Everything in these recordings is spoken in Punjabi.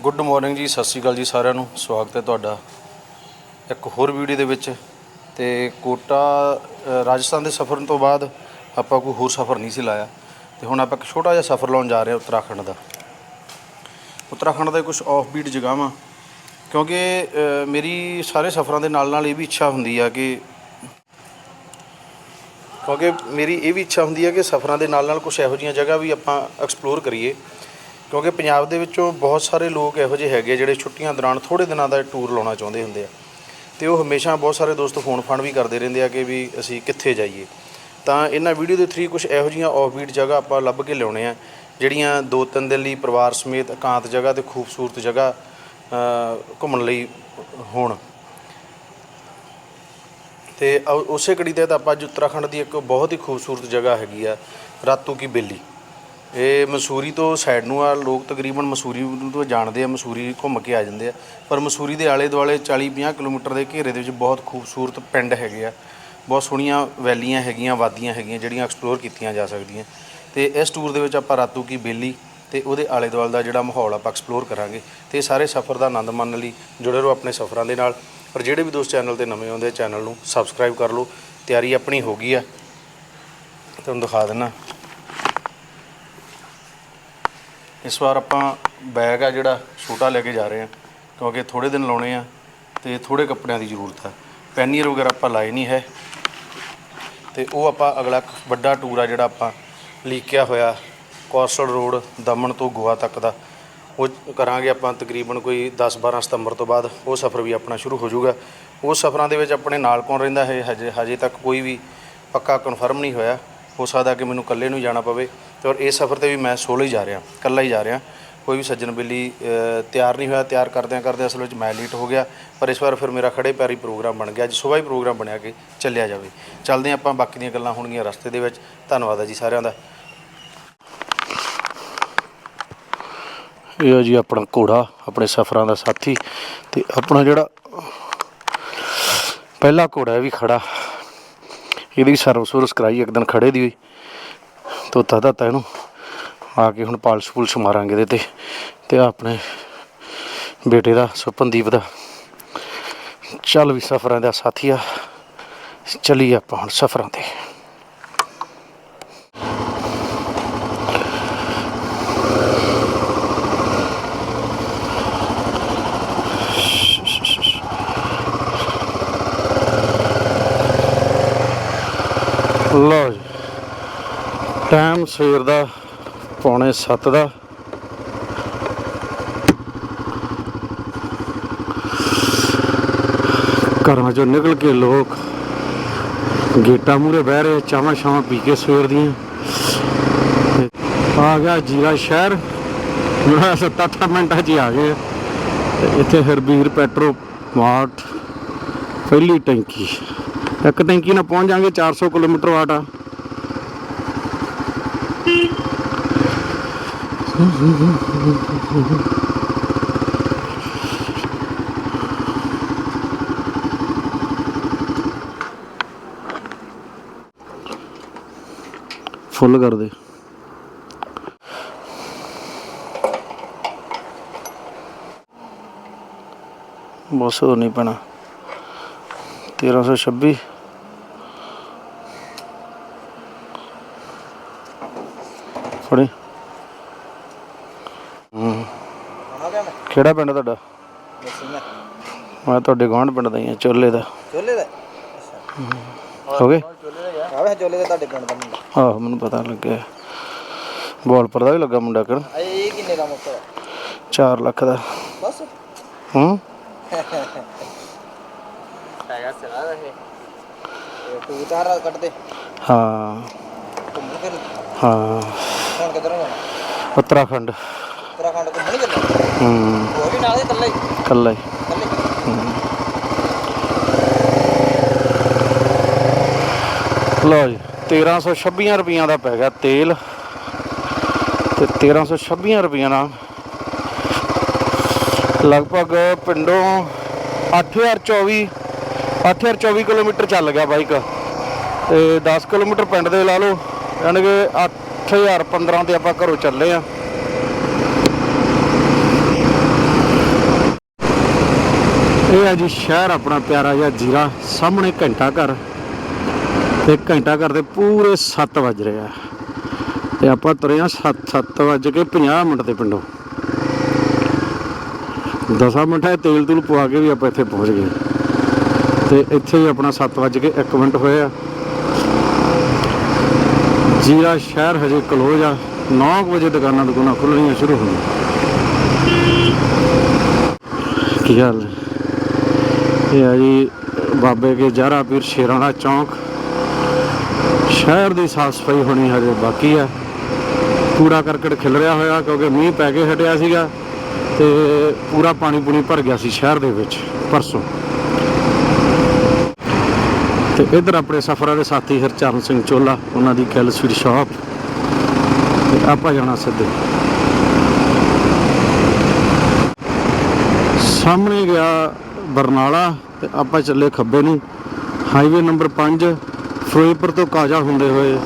ਗੁੱਡ ਮਾਰਨਿੰਗ ਜੀ ਸਤਿ ਸ਼੍ਰੀ ਅਕਾਲ ਜੀ ਸਾਰਿਆਂ ਨੂੰ। ਸਵਾਗਤ ਹੈ ਤੁਹਾਡਾ ਇੱਕ ਹੋਰ ਵੀਡੀਓ ਦੇ ਵਿੱਚ। ਤੇ ਕੋਟਾ ਅ, ਰਾਜਸਥਾਨ ਦੇ ਸਫ਼ਰ ਤੋਂ ਬਾਅਦ ਆਪਾਂ ਕੋਈ ਹੋਰ ਸਫ਼ਰ ਨਹੀਂ ਸੀ ਲਾਇਆ। ਤੇ ਹੁਣ ਆਪਾਂ ਇੱਕ ਛੋਟਾ ਜਿਹਾ ਸਫ਼ਰ ਲਾਉਣ ਜਾ ਰਹੇ ਹਾਂ ਉੱਤਰਾਖੰਡ ਦਾ। ਉੱਤਰਾਖੰਡ ਦੇ ਕੁਝ ਆਫ ਬੀਟ ਜਗ੍ਹਾਵਾਂ। ਕਿਉਂਕਿ ਅ, ਮੇਰੀ ਸਾਰੇ ਸਫ਼ਰਾਂ ਦੇ ਨਾਲ ਨਾਲ ਇਹ ਵੀ ਇੱਛਾ ਹੁੰਦੀ ਆ ਕਿ ਕਿਉਂਕਿ ਮੇਰੀ ਇਹ ਵੀ ਇੱਛਾ ਹੁੰਦੀ ਹੈ ਕਿ ਸਫ਼ਰਾਂ ਦੇ ਨਾਲ ਨਾਲ ਕੁਝ ਇਹੋ ਜਿਹੀਆਂ ਜਗ੍ਹਾ ਵੀ ਆਪਾਂ ਐਕਸਪਲੋਰ ਕਰੀਏ। ਕਿਉਂਕਿ ਪੰਜਾਬ ਦੇ ਵਿੱਚੋਂ ਬਹੁਤ ਸਾਰੇ ਲੋਕ ਇਹੋ ਜਿਹੇ ਹੈਗੇ ਜਿਹੜੇ ਛੁੱਟੀਆਂ ਦੌਰਾਨ ਥੋੜੇ ਦਿਨਾਂ ਦਾ ਟੂਰ ਲਾਉਣਾ ਚਾਹੁੰਦੇ ਹੁੰਦੇ ਆ। ਤੇ ਉਹ ਹਮੇਸ਼ਾ ਬਹੁਤ ਸਾਰੇ ਦੋਸਤ ਫੋਨ ਫਾਨ ਵੀ ਕਰਦੇ ਰਹਿੰਦੇ ਆ ਕਿ ਵੀ ਅਸੀਂ ਕਿੱਥੇ ਜਾਈਏ। ਤਾਂ ਇਹਨਾਂ ਵੀਡੀਓ ਦੇ ਥਰੀ ਕੁਝ ਇਹੋ ਜਿਹੀਆਂ ਆਫਬੀਟ ਜਗ੍ਹਾ ਆਪਾਂ ਲੱਭ ਕੇ ਲਿਆਉਣੇ ਆ, ਜਿਹੜੀਆਂ ਦੋ ਤਿੰਨ ਦਿਨ ਲਈ ਪਰਿਵਾਰ ਸਮੇਤ ਇਕਾਂਤ ਜਗ੍ਹਾ ਤੇ ਖੂਬਸੂਰਤ ਜਗ੍ਹਾ ਘੁੰਮਣ ਲਈ ਹੋਣ। ਤੇ ਉਸੇ ਕੜੀ ਤੇ ਤਾਂ ਆਪਾਂ ਅੱਜ ਉੱਤਰਾਖੰਡ ਦੀ ਇੱਕ ਬਹੁਤ ਹੀ ਖੂਬਸੂਰਤ ਜਗ੍ਹਾ ਹੈਗੀ ਆ, ਰਾਤੂ ਕੀ ਬੇਲੀ। ਇਹ ਮਸੂਰੀ ਤੋਂ ਸਾਈਡ ਨੂੰ ਆ, ਲੋਕ ਤਕਰੀਬਨ ਮਸੂਰੀ ਤੋਂ ਜਾਣਦੇ ਆ, ਮਸੂਰੀ ਘੁੰਮ ਕੇ ਆ ਜਾਂਦੇ ਆ। ਪਰ ਮਸੂਰੀ ਦੇ ਆਲੇ ਦੁਆਲੇ 40 50 ਕਿਲੋਮੀਟਰ ਦੇ ਘੇਰੇ ਦੇ ਵਿੱਚ ਬਹੁਤ ਖੂਬਸੂਰਤ ਪਿੰਡ ਹੈਗੇ ਆ। ਬਹੁਤ ਸੋਹਣੀਆਂ ਵੈਲੀਆਂ ਹੈਗੀਆਂ, ਵਾਦੀਆਂ ਹੈਗੀਆਂ, ਜਿਹੜੀਆਂ ਐਕਸਪਲੋਰ ਕੀਤੀਆਂ ਜਾ ਸਕਦੀਆਂ। ਤੇ ਇਸ ਟੂਰ ਦੇ ਵਿੱਚ ਆਪਾਂ ਰਾਤੂ ਕੀ ਬੇਲੀ ਤੇ ਉਹਦੇ ਆਲੇ ਦੁਆਲੇ ਦਾ ਜਿਹੜਾ ਮਾਹੌਲ ਆਪਾਂ ਐਕਸਪਲੋਰ ਕਰਾਂਗੇ। ਤੇ ਸਾਰੇ ਸਫ਼ਰ ਦਾ ਆਨੰਦ ਮਾਣਨ ਲਈ ਜੁੜੇ ਰਹੋ ਆਪਣੇ ਸਫ਼ਰਾਂ ਦੇ ਨਾਲ। ਪਰ ਜਿਹੜੇ ਵੀ ਦੋਸਤ ਚੈਨਲ ਤੇ ਨਵੇਂ ਆਉਂਦੇ ਚੈਨਲ ਨੂੰ ਸਬਸਕ੍ਰਾਈਬ ਕਰ ਲਓ। ਤਿਆਰੀ ਆਪਣੀ ਹੋ ਗਈ ਆ। ਤੁਹਾਨੂੰ ਦਿਖਾ ਦਿੰਨਾ। ਇਸ ਵਾਰ ਆਪਾਂ ਬੈਗ ਆ ਜਿਹੜਾ ਛੋਟਾ ਲੈ ਕੇ ਜਾ ਰਹੇ ਹਾਂ, ਕਿਉਂਕਿ ਥੋੜੇ ਦਿਨ ਲਾਉਣੇ ਆ ਤੇ ਥੋੜੇ ਕੱਪੜਿਆਂ ਦੀ ਜ਼ਰੂਰਤ ਆ। ਪੈਨੀਅਰ ਵਗੈਰਾ ਆਪਾਂ ਲਾਏ ਨਹੀਂ ਹੈ। ਤੇ ਉਹ ਆਪਾਂ ਅਗਲਾ ਵੱਡਾ ਟੂਰ ਆ ਜਿਹੜਾ ਆਪਾਂ ਲੀਕਿਆ ਹੋਇਆ ਕੋਸਟਲ ਰੋਡ, ਦਮਨ ਤੋਂ ਗੋਆ ਤੱਕ ਦਾ। ਉਹ ਕਰਾਂਗੇ ਆਪਾਂ ਤਕਰੀਬਨ ਕੋਈ 10 12 ਸਤੰਬਰ ਤੋਂ ਬਾਅਦ, ਉਹ ਸਫ਼ਰ ਵੀ ਆਪਣਾ ਸ਼ੁਰੂ ਹੋ ਜਾਊਗਾ। ਉਹ ਸਫ਼ਰਾਂ ਦੇ ਵਿੱਚ ਆਪਣੇ ਨਾਲ ਕੌਣ ਰਹਿੰਦਾ ਹੈ, ਹਜੇ ਹਜੇ ਤੱਕ ਕੋਈ ਵੀ ਪੱਕਾ ਕਨਫਰਮ ਨਹੀਂ ਹੋਇਆ। ਹੋ ਸਕਦਾ ਕਿ ਮੈਨੂੰ ਇਕੱਲੇ ਨੂੰ ਹੀ ਜਾਣਾ ਪਵੇ। ਤੇ ਔਰ ਇਸ ਸਫ਼ਰ ਤੇ ਵੀ ਮੈਂ ਸੋਲੋ ਹੀ ਜਾ ਰਿਹਾ, ਇਕੱਲਾ ਹੀ ਜਾ ਰਿਹਾ। ਕੋਈ ਵੀ ਸੱਜਣ ਬਿੱਲੀ ਤਿਆਰ ਨਹੀਂ ਹੋਇਆ, ਤਿਆਰ ਕਰਦਿਆਂ ਕਰਦਿਆਂ ਅਸਲ ਵਿੱਚ ਮੈਂ ਲੇਟ ਹੋ ਗਿਆ। ਪਰ ਇਸ ਵਾਰ ਫਿਰ ਮੇਰਾ ਖੜੇ ਪੈਰੀ ਪ੍ਰੋਗਰਾਮ ਬਣ ਗਿਆ। ਅੱਜ ਸੁਬਾਹ ਹੀ ਪ੍ਰੋਗਰਾਮ ਬਣਿਆ ਕਿ ਚੱਲਿਆ ਜਾਵੇ। ਚੱਲਦੇ ਹਾਂ ਆਪਾਂ ਬਾਕੀ ਦੀਆਂ ਗੱਲਾਂ ਹੋਣਗੀਆਂ ਰਸਤੇ ਦੇ ਵਿੱਚ। ਧੰਨਵਾਦ ਹੈ ਜੀ ਸਾਰਿਆਂ ਦਾ। ਇਹ ਜੀ ਆਪਣਾ ਘੋੜਾ, ਆਪਣੇ ਸਫ਼ਰਾਂ ਦਾ ਸਾਥੀ ਤੇ ਆਪਣਾ ਜਿਹੜਾ ਪਹਿਲਾ ਘੋੜਾ ਇਹ ਵੀ ਖੜਾ। ਇਹਦੀ ਸਰਵਿਸ ਸੁਰਸ ਕਰਾਈ, ਇੱਕ ਦਿਨ ਖੜੇ ਦੀ ਹੋਈ। ਧੋਤਾ ਧਾਤਾ ਇਹਨੂੰ। ਆ ਕੇ ਹੁਣ ਪਾਲਸ਼ ਪੁਲਸ਼ ਮਾਰਾਂਗੇ ਇਹਦੇ ਤੇ ਤੇ ਆਪਣੇ ਬੇਟੇ ਦਾ, ਸੁਪਨਦੀਪ ਦਾ। ਚੱਲ ਵੀ ਸਫ਼ਰਾਂ ਦਾ ਸਾਥੀ ਆ। ਚਲੀਏ ਆਪਾਂ ਹੁਣ ਸਫ਼ਰਾਂ ਤੇ ਲਓ ਜੀ ਟਾਈਮ ਸਵੇਰ ਦਾ, ਪੌਣੇ 7 ਦਾ। ਘਰਾਂ ਚੋਂ ਨਿਕਲ ਕੇ ਲੋਕ ਗੇਟਾਂ ਮੂਰੇ ਬਹਿ ਰਹੇ, ਚਾਵਾਂ ਛਾਵਾਂ ਪੀ ਕੇ ਸਵੇਰ ਦੀਆਂ। ਆ ਗਿਆ ਜੀਰਾ ਸ਼ਹਿਰ। ਜਿਹੜਾ 7-8 ਮਿੰਟਾਂ 'ਚ ਹੀ ਆ ਗਏ। ਇੱਥੇ ਹਰਬੀਰ ਪੈਟਰੋ ਮਾਰਟ, ਪਹਿਲੀ ਟੈਂਕੀ। ਇੱਕ ਟੈਂਕੀ ਨਾਲ ਪਹੁੰਚ ਜਾਾਂਗੇ 400 ਕਿਲੋਮੀਟਰ ਵਾਟ ਆ। ਫੁੱਲ ਕਰ ਦੇ। ਬਸ ਉਹ ਨਹੀਂ ਪੈਣਾ। 1326 ਫੜੀ ਹੂੰ ਕਿਹੜਾ ਪਿੰਡ ਤੁਹਾਡਾ? ਮੈਂ ਤੁਹਾਡੇ ਗਵਾਂਢ ਪਿੰਡ ਦਾ ਹੀ ਚੋਲੇ ਦਾ। ਚੋਲੇ ਦਾ? ਹੋ ਗਏ? ਆਵੇ ਚੋਲੇ ਦਾ ਤੁਹਾਡੇ ਪਿੰਡ ਦਾ ਮੁੰਡਾ। ਆਹੋ ਮੈਨੂੰ ਪਤਾ ਲੱਗਿਆ। ਬੋਲਪੁਰ ਦਾ ਵੀ ਲੱਗਾ ਮੁੰਡਾ ਕਰਨ ਆ ਇਹ ਕਿੰਨੇ ਦਾ ਮੁੱਕ 4 ਲੱਖ ਦਾ। ਬਸ। ਹੂੰ? ਹੈਗਾ ਸਿਰਾ ਦਾ ਇਹ। ਤੂੰ ਤਾਰਾ ਕੱਢ ਦੇ। ਹਾਂ। ਹਾਂ। ਹੁਣ ਕਿੱਧਰ ਜਾਣਾ? ਉੱਤਰਾਖੰਡ। ਉੱਤਰਾਖੰਡ ਘੁੰਮਣ ਚੱਲਣਾ। ਹੂੰ ਉਹ ਵੀ ਨਾਲ ਹੀ। ਇਕੱਲਾ ਹੀ। ਕੱਲਾ ਹੀ। ਇਕੱਲੇ ਲਓ ਜੀ 1326 ਰੁਪਈਆਂ ਦਾ ਪੈ ਗਿਆ ਤੇਲ। ਤੇ 1326 ਰੁਪਈਆਂ ਨਾਲ ਲਗਭਗ ਪਿੰਡੋਂ 8024 8024 ਕਿਲੋਮੀਟਰ ਚੱਲ ਗਿਆ ਬਾਈਕ। ਤੇ 10 ਕਿਲੋਮੀਟਰ ਪਿੰਡ ਦੇ ਲਾ ਲਓ ਯਾਨੀ ਕਿ 8015 ਤੇ ਆਪਾਂ ਘਰੋਂ ਚੱਲੇ ਆ। ਇਹ ਆ ਜੀ ਸ਼ਹਿਰ ਆਪਣਾ ਪਿਆਰਾ ਜਿਹਾ ਜੀਰਾ, ਸਾਹਮਣੇ ਘੰਟਾ ਘਰ ਤੇ ਘੰਟਾ ਘਰ ਦੇ ਪੂਰੇ 7 ਵੱਜ ਰਿਹਾ ਆ। ਤੇ ਆਪਾਂ ਤੁਰੇ ਆ 7 7 ਵੱਜ ਕੇ 50 ਮਿੰਟ ਦੇ ਪਿੰਡੋਂ। 10 ਮਿੰਟ ਹੈ ਤੇਲ ਤੂਲ ਪਵਾ ਕੇ ਵੀ ਆਪਾਂ ਇੱਥੇ ਪਹੁੰਚ ਗਏ। ਤੇ ਇੱਥੇ ਵੀ ਆਪਣਾ 7 ਵੱਜ ਕੇ 1 ਮਿੰਟ ਹੋਏ ਆ। ਜੀਰਾ ਸ਼ਹਿਰ ਹਜੇ ਕਲੋਜ਼ ਆ। 9 ਵਜੇ ਦੁਕਾਨਾਂ ਦੁਕਾਨਾਂ ਖੁੱਲਣੀਆਂ ਸ਼ੁਰੂ ਹੋਣੀਆਂ ਕੀ ਹਾਲ ਹੈ? ਇਹ ਆ ਜੀ ਬਾਬੇ ਕੇ ਜਾਰਾ ਪੀਰ ਸ਼ੇਰਾਣਾ ਚੌਂਕ। ਸ਼ਹਿਰ ਦੀ ਸਾਫ਼ ਸਫ਼ਾਈ ਹੋਣੀ ਹਜੇ ਬਾਕੀ ਆ। ਕੂੜਾ ਕਰਕਟ ਖਿਲ ਰਿਹਾ ਹੋਇਆ ਕਿਉਂਕਿ ਮੀਂਹ ਪੈ ਕੇ ਹਟਿਆ ਸੀਗਾ ਤੇ ਪੂਰਾ ਪਾਣੀ ਪੂਣੀ ਭਰ ਗਿਆ ਸੀ ਸ਼ਹਿਰ ਦੇ ਵਿੱਚ ਪਰਸੋਂ। ਤੇ ਇਧਰ ਆਪਣੇ ਸਫਰਾਂ ਦੇ ਸਾਥੀ ਹਰਚਰਨ ਸਿੰਘ ਚੋਲਾ, ਉਹਨਾਂ ਦੀ ਕੈਲ ਸਵੀਟ ਸ਼ਾਪ। ਤੇ ਆਪਾਂ ਜਾਣਾ ਸਿੱਧੇ। ਸਾਹਮਣੇ ਗਿਆ ਬਰਨਾਲਾ ਤੇ ਆਪਾਂ ਚੱਲੇ ਖੱਬੇ ਨੂੰ। ਹਾਈਵੇ ਨੰਬਰ 5 ਫਿਰੋਜ਼ਪੁਰ ਤੋਂ ਕਾਜਾ ਹੁੰਦੇ ਹੋਏ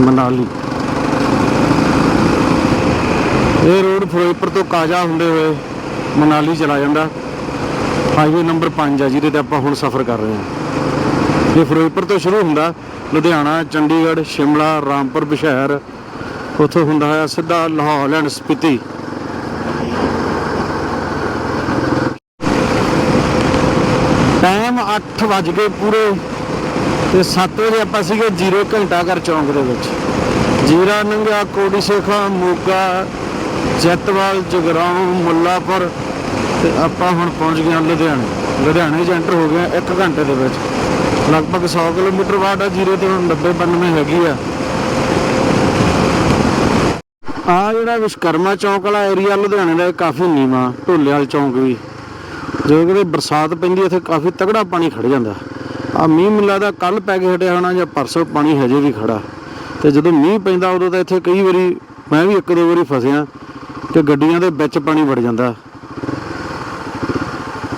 ਮਨਾਲੀ। ਇਹ ਰੋਡ ਫਿਰੋਜ਼ਪੁਰ ਤੋਂ ਕਾਜਾ ਹੁੰਦੇ ਹੋਏ ਮਨਾਲੀ ਚਲਾ ਜਾਂਦਾ। ਹਾਈਵੇ ਨੰਬਰ 5 ਆ, ਜਿਹਦੇ ਤੇ ਆਪਾਂ ਹੁਣ ਸਫ਼ਰ ਕਰ ਰਹੇ ਹਾਂ। ਇਹ ਫਿਰੋਜ਼ਪੁਰ ਤੋਂ ਸ਼ੁਰੂ ਹੁੰਦਾ। ਲੁਧਿਆਣਾ, ਚੰਡੀਗੜ੍ਹ, ਸ਼ਿਮਲਾ, ਰਾਮਪੁਰ, ਬਸ਼ਹਿਰ। ਉੱਥੋਂ ਹੁੰਦਾ ਹੋਇਆ ਸਿੱਧਾ ਲਾਹੌਰ ਐਂਡ ਸਪੀਤੀ ਟਾਈਮ 8 ਵੱਜ ਗਏ ਪੂਰੇ ਤੇ 7 ਵਜੇ ਆਪਾਂ ਸੀਗੇ ਜੀਰੋ ਘੰਟਾ ਘਰ ਚੌਂਕ ਦੇ ਵਿੱਚ। ਜੀਰਾ ਨੰਗਾ ਕੋੜੀ ਸੇਖਾ, ਮੋਗਾ, ਜੱਤਵਾਲ, ਜਗਰਾਉਂ, ਮੁੱਲਾਪੁਰ ਤੇ ਆਪਾਂ ਹੁਣ ਪਹੁੰਚ ਗਏ ਲੁਧਿਆਣੇ। ਲੁਧਿਆਣੇ 'ਚ ਐਂਟਰ ਹੋ ਗਏ ਹਾਂ ਇੱਕ ਘੰਟੇ ਦੇ ਵਿੱਚ। ਲਗਭਗ 100 ਕਿਲੋਮੀਟਰ ਬਾਅਦ ਆ ਜੀਰੇ ਤੇ ਹੁਣ 90 92 ਹੈਗੀ ਆ। ਆ ਜਿਹੜਾ ਵਿਸ਼ਕਰਮਾ ਚੌਂਕ ਵਾਲਾ ਏਰੀਆ ਲੁਧਿਆਣੇ ਦਾ ਕਾਫੀ ਨੀਵਾਂ, ਢੋਲੇ ਵਾਲ ਚੌਂਕ ਵੀ। ਜਦੋਂ ਕਿਤੇ ਬਰਸਾਤ ਪੈਂਦੀ ਇੱਥੇ ਕਾਫੀ ਤਗੜਾ ਪਾਣੀ ਖੜ ਜਾਂਦਾ। ਆ ਮੀਂਹ ਮਿਲਾ ਦਾ ਕੱਲ ਪੈ ਕੇ ਹਟਿਆ ਹੋਣਾ ਜਾਂ ਪਰਸੋਂ ਪਾਣੀ ਹਜੇ ਵੀ ਖੜਾ ਤੇ ਜਦੋਂ ਮੀਂਹ ਪੈਂਦਾ, ਉਦੋਂ ਤਾਂ ਇੱਥੇ ਕਈ ਵਾਰੀ ਮੈਂ ਵੀ ਇੱਕ ਦੋ ਵਾਰੀ ਫਸਿਆ ਕਿ ਗੱਡੀਆਂ ਦੇ ਵਿੱਚ ਪਾਣੀ ਵੜ ਜਾਂਦਾ।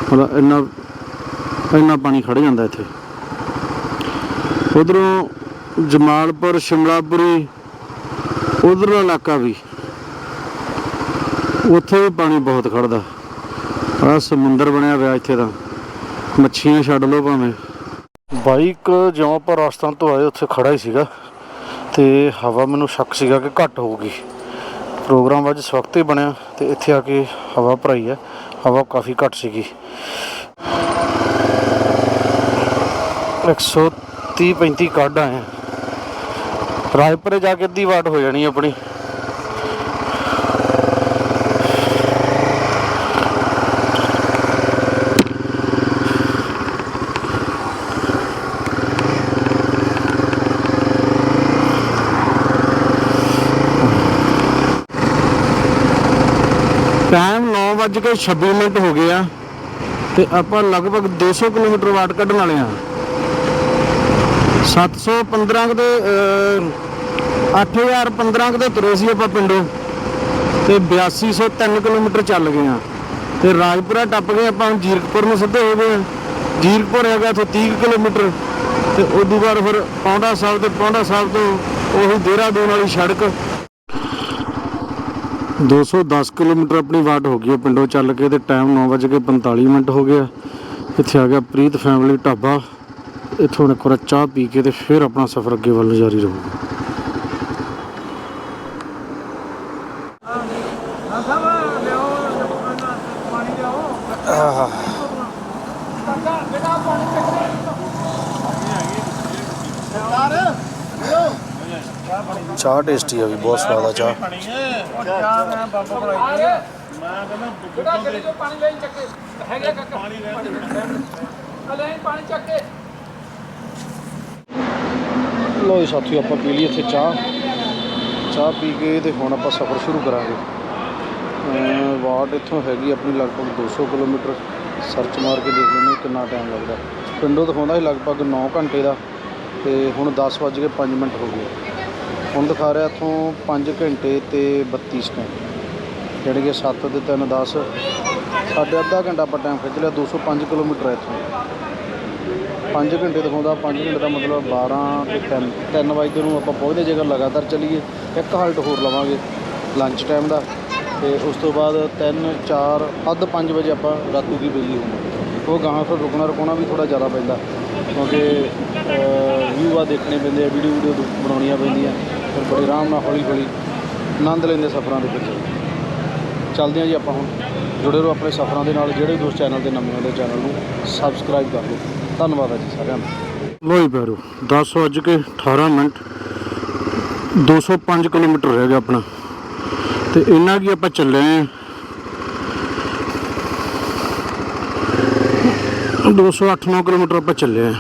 ਮਤਲਬ ਇੰਨਾ ਇੰਨਾ ਪਾਣੀ ਖੜ ਜਾਂਦਾ ਇੱਥੇ। ਉਧਰੋਂ ਜਮਾਲਪੁਰ, ਸ਼ਿਮਲਾਪੁਰੀ, ਉਧਰਲਾ ਇਲਾਕਾ ਵੀ, ਉੱਥੇ ਵੀ ਪਾਣੀ ਬਹੁਤ ਖੜਦਾ ਆ ਸਮੁੰਦਰ ਬਣਿਆ ਹੋਇਆ ਇੱਥੇ ਤਾਂ ਮੱਛੀਆਂ ਛੱਡ ਲਓ ਭਾਵੇਂ। ਬਾਈਕ ਜਿਉਂ ਆਪਾਂ ਰਾਜਸਥਾਨ ਤੋਂ ਆਏ, ਉੱਥੇ ਖੜਾ ਹੀ ਸੀਗਾ। ਤੇ ਹਵਾ ਮੈਨੂੰ ਸ਼ੱਕ ਸੀਗਾ ਕਿ ਘੱਟ ਹੋਊਗੀ। ਪ੍ਰੋਗਰਾਮ ਅੱਜ ਇਸ ਹੀ ਬਣਿਆ ਤੇ ਇੱਥੇ ਆ ਕੇ ਹਵਾ ਭਰਾਈ ਹੈ। ਹਵਾ ਕਾਫੀ ਘੱਟ ਸੀਗੀ। 130 35 ਕੱਢ ਆਏ। ਹਾਂ। ਰਾਜਪੁਰੇ ਜਾ ਕੇ ਅੱਧੀ ਵਾਟ ਹੋ ਜਾਣੀ ਆਪਣੀ ਟਾਈਮ 9:26 ਮਿੰਟ ਹੋ ਗਏ ਆ ਤੇ ਆਪਾਂ ਲਗਭਗ 200 ਕਿਲੋਮੀਟਰ ਵਾਟ ਕੱਢਣ ਵਾਲੇ ਆ। 715 ਕੁ ਦੇ ਅਹ, 8015 ਕੁ ਦੇ ਤੁਰੇ ਸੀ ਆਪਾਂ ਪਿੰਡੋਂ ਤੇ 8203 ਕਿਲੋਮੀਟਰ ਚੱਲ ਗਏ ਆ। ਤੇ ਰਾਜਪੁਰਾ ਟੱਪ ਗਏ ਆਪਾਂ ਹੁਣ ਜੀਰਕਪੁਰ ਨੂੰ ਸਿੱਧੇ ਹੋ ਗਏ ਆ। ਜੀਰਕਪੁਰ ਹੈਗਾ ਇੱਥੋਂ 30 ਕੁ ਕਿਲੋਮੀਟਰ ਤੇ ਉਦੋਂ ਬਾਅਦ ਫਿਰ ਪੌਂਡਾ ਸਾਹਿਬ ਤੇ ਪੌਂਡਾ ਸਾਹਿਬ ਤੋਂ ਉਹੀ ਦੇਹਰਾਦੂਨ ਵਾਲੀ ਸੜਕ 210 ਕਿਲੋਮੀਟਰ ਆਪਣੀ ਵਾਟ ਹੋ ਗਈ ਹੈ। ਪਿੰਡੋਂ ਚੱਲ ਕੇ ਤੇ ਟਾਈਮ 9:45 ਮਿੰਟ ਹੋ ਗਿਆ। ਇੱਥੇ ਆ ਗਿਆ ਪ੍ਰੀਤ ਫੈਮਿਲੀ ਢਾਬਾ। ਇੱਥੋਂ ਇੱਕ ਵਾਰ ਚਾਹ ਪੀ ਕੇ ਤੇ ਫਿਰ ਆਪਣਾ ਸਫ਼ਰ ਅੱਗੇ ਵੱਲ ਜਾਰੀ ਰਹੂਗਾ। ਚਾਹ ਟੇਸਟੀ ਆ ਵੀ, ਬਹੁਤ ਸਵਾਦ ਆ ਚਾਹ। ਬੇਟਾ ਗੱਡੀ ਚੋਂ ਪਾਣੀ ਲੈ ਚੱਕੇ ਹੈਗਾ ਕਾਕਾ ਪਾਣੀ ਲੈ ਲੈ ਪਾਣੀ ਚੱਕ ਕੇ ਲੋ ਜੀ ਸਾਥੀਓ, ਆਪਾਂ ਪੀ ਲਈ ਇੱਥੇ ਚਾਹ। ਚਾਹ ਪੀ ਕੇ ਤੇ ਹੁਣ ਆਪਾਂ ਸਫ਼ਰ ਸ਼ੁਰੂ ਕਰਾਂਗੇ। ਅਮ ਵਾਟ ਇੱਥੋਂ ਹੈਗੀ ਆਪਣੀ ਲਗਭਗ 200 ਕਿਲੋਮੀਟਰ। ਸਰਚ ਮਾਰ ਕੇ ਦੇਖ ਲੈਂਦੇ ਹਾਂ ਕਿੰਨਾ ਟਾਈਮ ਲੱਗਦਾ। ਪਿੰਡੋਂ ਦਿਖਾਉਂਦਾ ਸੀ ਲਗਭਗ 9 ਘੰਟੇ ਦਾ। ਤੇ ਹੁਣ 10 ਵੱਜ ਕੇ 5 ਮਿੰਟ ਹੋ ਗਏ। ਹੁਣ ਦਿਖਾ ਰਿਹਾ ਇੱਥੋਂ 5 ਘੰਟੇ ਤੇ 32 ਸਕਿੰਟ ਜਾਣੀ ਕਿ 7 ਤੇ 3 10 ਸਾਡੇ ਅੱਧਾ ਘੰਟਾ ਆਪਾਂ ਟਾਈਮ ਖਿੱਚ ਲਿਆ 205 ਕਿਲੋਮੀਟਰ ਹੈ ਇੱਥੋਂ। 5 ਘੰਟੇ ਦਿਖਾਉਂਦਾ 5 ਘੰਟੇ ਦਾ ਮਤਲਬ 12 ਤੇ 3 3 ਵਜੇ ਨੂੰ ਆਪਾਂ ਪਹੁੰਚਦੇ ਜੇਕਰ ਲਗਾਤਾਰ ਚੱਲੀਏ। ਇੱਕ ਹਾਲਟ ਹੋਰ ਲਵਾਂਗੇ ਲੰਚ ਟਾਈਮ ਦਾ। ਤੇ ਉਸ ਤੋਂ ਬਾਅਦ 3 4 ਅੱਧ 5 ਵਜੇ ਆਪਾਂ ਰਾਤੂ ਦੀ ਬੇਲੀ ਹੋਣੀ ਉਹ ਗਾਹਾਂ ਫਿਰ ਰੁਕਣਾ ਰੁਕਣਾ ਵੀ ਥੋੜਾ ਜ਼ਿਆਦਾ ਪੈਂਦਾ। ਕਿਉਂਕਿ ਵਿਊ ਆ ਦੇਖਣੇ ਪੈਂਦੇ ਆ ਵੀਡੀਓ ਵੀਡੀਓ ਬਣਾਉਣੀਆਂ ਪੈਂਦੀਆਂ। ਫਿਰ ਬੜੇ ਆਰਾਮ ਨਾਲ ਹੌਲੀ ਹੌਲੀ ਆਨੰਦ ਲੈਂਦੇ ਸਫ਼ਰਾਂ ਦੇ ਵਿੱਚ। ਚੱਲਦੇ ਹਾਂ ਜੀ ਆਪਾਂ ਹੁਣ। ਜੁੜੇ ਰਹੋ ਆਪਣੇ ਸਫ਼ਰਾਂ ਦੇ ਨਾਲ। ਜਿਹੜੇ ਦੋਸਤ ਚੈਨਲ ਦੇ ਨਵੇਂ ਆਉਂਦੇ ਚੈਨਲ ਨੂੰ ਸਬਸਕ੍ਰਾਈਬ ਕਰ ਲਓ ਧੰਨਵਾਦ ਹੈ ਜੀ ਸਾਰਿਆਂ ਨੂੰ ਲੋਈ ਪੈਰੋ 10 ਵੱਜ ਕੇ 18 ਮਿੰਟ। 205 ਕਿਲੋਮੀਟਰ ਰਹਿ ਗਿਆ ਆਪਣਾ। ਤੇ ਇੰਨਾ ਕੀ ਆਪਾਂ ਚੱਲੇ ਆਂ? 208 ਕਿਲੋਮੀਟਰ ਆਪਾਂ ਚੱਲੇ ਆਂ।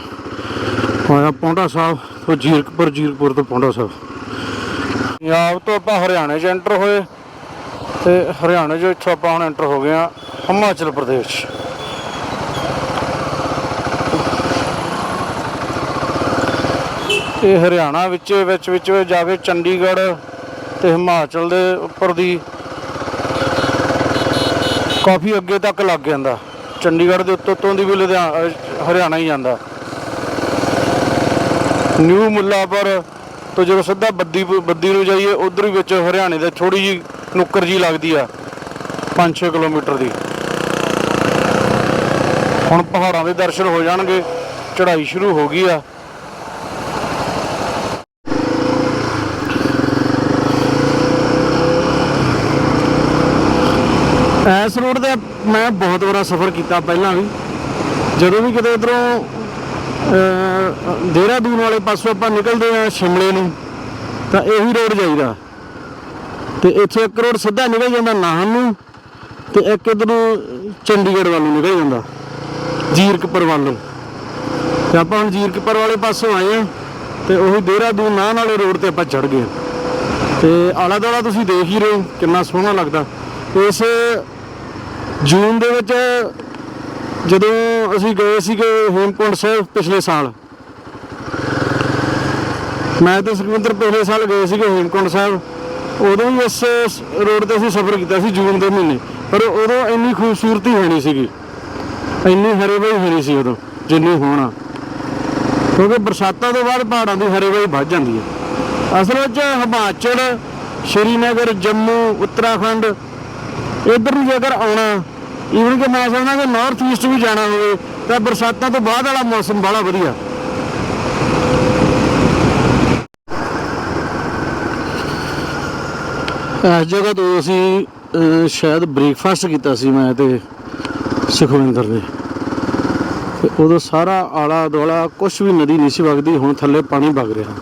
ਆਇਆ ਪੌਂਡਾ ਸਾਹਿਬ ਤੋਂ ਜੀਰਕਪੁਰ ਜੀਰਕਪੁਰ ਤੋਂ ਪੌਂਡਾ ਸਾਹਿਬ। ਪੰਜਾਬ ਤੋਂ ਆਪਾਂ ਹਰਿਆਣੇ 'ਚ ਐਂਟਰ ਹੋਏ ਤੇ ਹਰਿਆਣੇ 'ਚੋਂ ਇੱਥੋਂ ਆਪਾਂ ਹੁਣ ਐਂਟਰ ਹੋ ਗਏ ਆ ਹਿਮਾਚਲ ਪ੍ਰਦੇਸ਼। ਇਹ ਹਰਿਆਣਾ ਵਿੱਚ ਵਿੱਚ ਵਿੱਚ ਜਾ ਕੇ ਚੰਡੀਗੜ੍ਹ ਤੇ ਹਿਮਾਚਲ ਦੇ ਉੱਪਰ ਦੀ ਕਾਫੀ ਅੱਗੇ ਤੱਕ ਲੱਗ ਜਾਂਦਾ। ਚੰਡੀਗੜ੍ਹ ਦੇ ਉੱਤੋਂ ਤੋਂ ਦੀ ਵੀ ਲੁਧਿਆਣਾ ਹਰਿਆਣਾ ਹੀ ਜਾਂਦਾ। ਨਿਊ ਮੁੱਲਾਪੁਰ ਤੋਂ ਜਦੋਂ ਸਿੱਧਾ ਬੱਦੀ ਬੱਦੀ ਨੂੰ ਜਾਈਏ, ਉਧਰ ਵੀ ਵਿੱਚ ਹਰਿਆਣੇ ਦੇ ਥੋੜੀ ਜੀ ਨੁੱਕਰ ਜੀ ਲੱਗਦੀ ਆ 5-6 ਕਿਲੋਮੀਟਰ ਦੀ। ਹੁਣ ਪਹਾੜਾਂ ਦੇ ਦਰਸ਼ਨ ਹੋ ਜਾਣਗੇ, ਚੜ੍ਹਾਈ ਸ਼ੁਰੂ ਹੋ ਗਈ ਆ। ਇਸ ਰੋਡ ਤੇ ਮੈਂ ਬਹੁਤ ਵਾਰ ਸਫ਼ਰ ਕੀਤਾ ਪਹਿਲਾਂ ਵੀ। ਜਦੋਂ ਵੀ ਕਿਤੇ ਇਧਰੋਂ ਦੇਹਰਾਦੂਨ ਵਾਲੇ ਪਾਸੋਂ ਆਪਾਂ ਨਿਕਲਦੇ ਆ ਸ਼ਿਮਲੇ ਨੂੰ। ਤਾਂ ਇਹੀ ਰੋਡ ਜਾਈਦਾ। ਤੇ ਇੱਥੇ ਇੱਕ ਰੋਡ ਸਿੱਧਾ ਨਿਕਲ ਜਾਂਦਾ ਨਾਹਨ ਨੂੰ ਤੇ ਇੱਕ ਇਧਰੋਂ ਚੰਡੀਗੜ੍ਹ ਵੱਲ ਨੂੰ ਨਿਕਲ ਜਾਂਦਾ, ਜੀਰਕਪੁਰ ਵੱਲ ਨੂੰ। ਤੇ ਆਪਾਂ ਹੁਣ ਜੀਰਕਪੁਰ ਵਾਲੇ ਪਾਸੋਂ ਆਏ ਆ ਤੇ ਉਹੀ ਦੇਹਰਾਦੂਨ ਨਾਹਨ ਵਾਲੇ ਰੋਡ ਤੇ ਆਪਾਂ ਚੜ ਗਏ ਤੇ ਆਲਾ ਦੁਆਲਾ ਤੁਸੀਂ ਦੇਖ ਹੀ ਰਹੇ ਹੋ, ਕਿੰਨਾ ਸੋਹਣਾ ਲੱਗਦਾ। ਇਸ ਜੂਨ ਦੇ ਵਿੱਚ ਜਦੋਂ ਅਸੀਂ ਗਏ ਸੀਗੇ ਹੇਮਕੁੰਟ ਸਾਹਿਬ ਪਿਛਲੇ ਸਾਲ, ਮੈਂ ਤੇ ਸੁਖਵਿੰਦਰ ਪਿਛਲੇ ਸਾਲ ਗਏ ਸੀਗੇ ਹੇਮਕੁੰਟ ਸਾਹਿਬ। ਉਦੋਂ ਵੀ ਇਸ ਰੋਡ ਤੇ ਅਸੀਂ ਸਫ਼ਰ ਕੀਤਾ ਸੀ ਜੂਨ ਦੇ ਮਹੀਨੇ, ਪਰ ਉਦੋਂ ਇੰਨੀ ਖੂਬਸੂਰਤੀ ਹੈ ਨਹੀਂ ਸੀਗੀ। ਇੰਨੀ ਹਰੇਵਾਈ ਭਰੀ ਹੈ ਨਹੀਂ ਸੀ ਉਦੋਂ, ਜਿੰਨੀ ਹੋਣਾ ਕਿਉਂਕਿ ਬਰਸਾਤਾਂ ਤੋਂ ਬਾਅਦ ਪਹਾੜਾਂ ਦੀ ਹਰੇਵਾਈ ਵੱਧ ਜਾਂਦੀ ਹੈ। ਅਸਲ ਵਿੱਚ ਹਿਮਾਚਲ, ਸ਼੍ਰੀਨਗਰ, ਜੰਮੂ, ਉੱਤਰਾਖੰਡ, ਇੱਧਰ ਨੂੰ ਜੇਕਰ ਆਉਣਾ ਈਵਨ ਕਿ ਮੈਂ ਸਮਝਦਾ ਕਿ ਨਾਰਥ ਈਸਟ ਵੀ ਜਾਣਾ ਹੋਵੇ, ਤਾਂ ਬਰਸਾਤਾਂ ਤੋਂ ਬਾਅਦ ਵਾਲਾ ਮੌਸਮ ਬੜਾ ਵਧੀਆ। ਇਸ ਜਗ੍ਹਾ ਤੋਂ ਅਸੀਂ ਸ਼ਾਇਦ ਬ੍ਰੇਕਫਾਸਟ ਕੀਤਾ ਸੀ ਮੈਂ ਤੇ ਸੁਖਵਿੰਦਰ ਨੇ। ਤੇ ਉਦੋਂ ਸਾਰਾ ਆਲਾ ਦੁਆਲਾ ਕੁਝ ਵੀ ਨਦੀ ਨਹੀਂ ਸੀ ਵਗਦੀ, ਹੁਣ ਥੱਲੇ ਪਾਣੀ ਵਗ ਰਿਹਾ।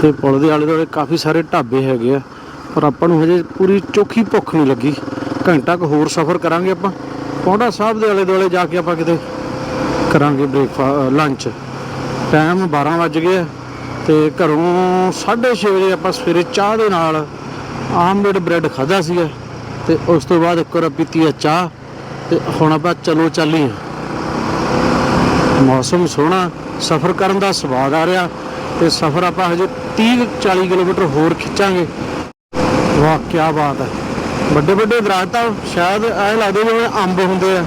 ਤੇ ਪੁਲ ਦੇ ਆਲੇ ਦੁਆਲੇ ਕਾਫੀ ਸਾਰੇ ਢਾਬੇ ਹੈਗੇ ਆ, ਪਰ ਆਪਾਂ ਨੂੰ ਹਜੇ ਪੂਰੀ ਚੋਖੀ ਭੁੱਖ ਨਹੀਂ ਲੱਗੀ। ਘੰਟਾ ਕੁ ਹੋਰ ਸਫ਼ਰ ਕਰਾਂਗੇ ਆਪਾਂ। ਪੌਂਡਾ ਸਾਹਿਬ ਦੇ ਆਲੇ ਦੁਆਲੇ ਜਾ ਕੇ ਆਪਾਂ ਕਿਤੇ ਕਰਾਂਗੇ ਬ੍ਰੇਕਫਾਸਟ ਲੰਚ ਟਾਈਮ 12 ਵੱਜ ਗਏ ਆ ਤੇ ਘਰੋਂ 6:30 ਵਜੇ ਆਪਾਂ ਸਵੇਰੇ ਚਾਹ ਦੇ ਨਾਲ ਆਮਲੇਟ ਬ੍ਰੈਡ ਖਾਦਾ ਸੀਗਾ ਤੇ ਉਸ ਤੋਂ ਬਾਅਦ ਇੱਕ ਵਾਰ ਪੀਤੀ ਆ ਚਾਹ ਤੇ ਹੁਣ ਆਪਾਂ ਚਲੋ ਚੱਲੀਏ। ਮੌਸਮ ਸੋਹਣਾ, ਸਫ਼ਰ ਕਰਨ ਦਾ ਸਵਾਦ ਆ ਰਿਹਾ ਤੇ ਸਫ਼ਰ ਆਪਾਂ ਹਜੇ 30 40 ਕਿਲੋਮੀਟਰ ਹੋਰ ਖਿੱਚਾਂਗੇ। ਵਾਹ ਕੀ ਬਾਤ ਹੈ ਵੱਡੇ ਵੱਡੇ ਦਰਖਤ ਆ ਸ਼ਾਇਦ ਐ ਲੱਗਦਾ ਜਿਵੇਂ ਅੰਬ ਹੁੰਦੇ ਆ।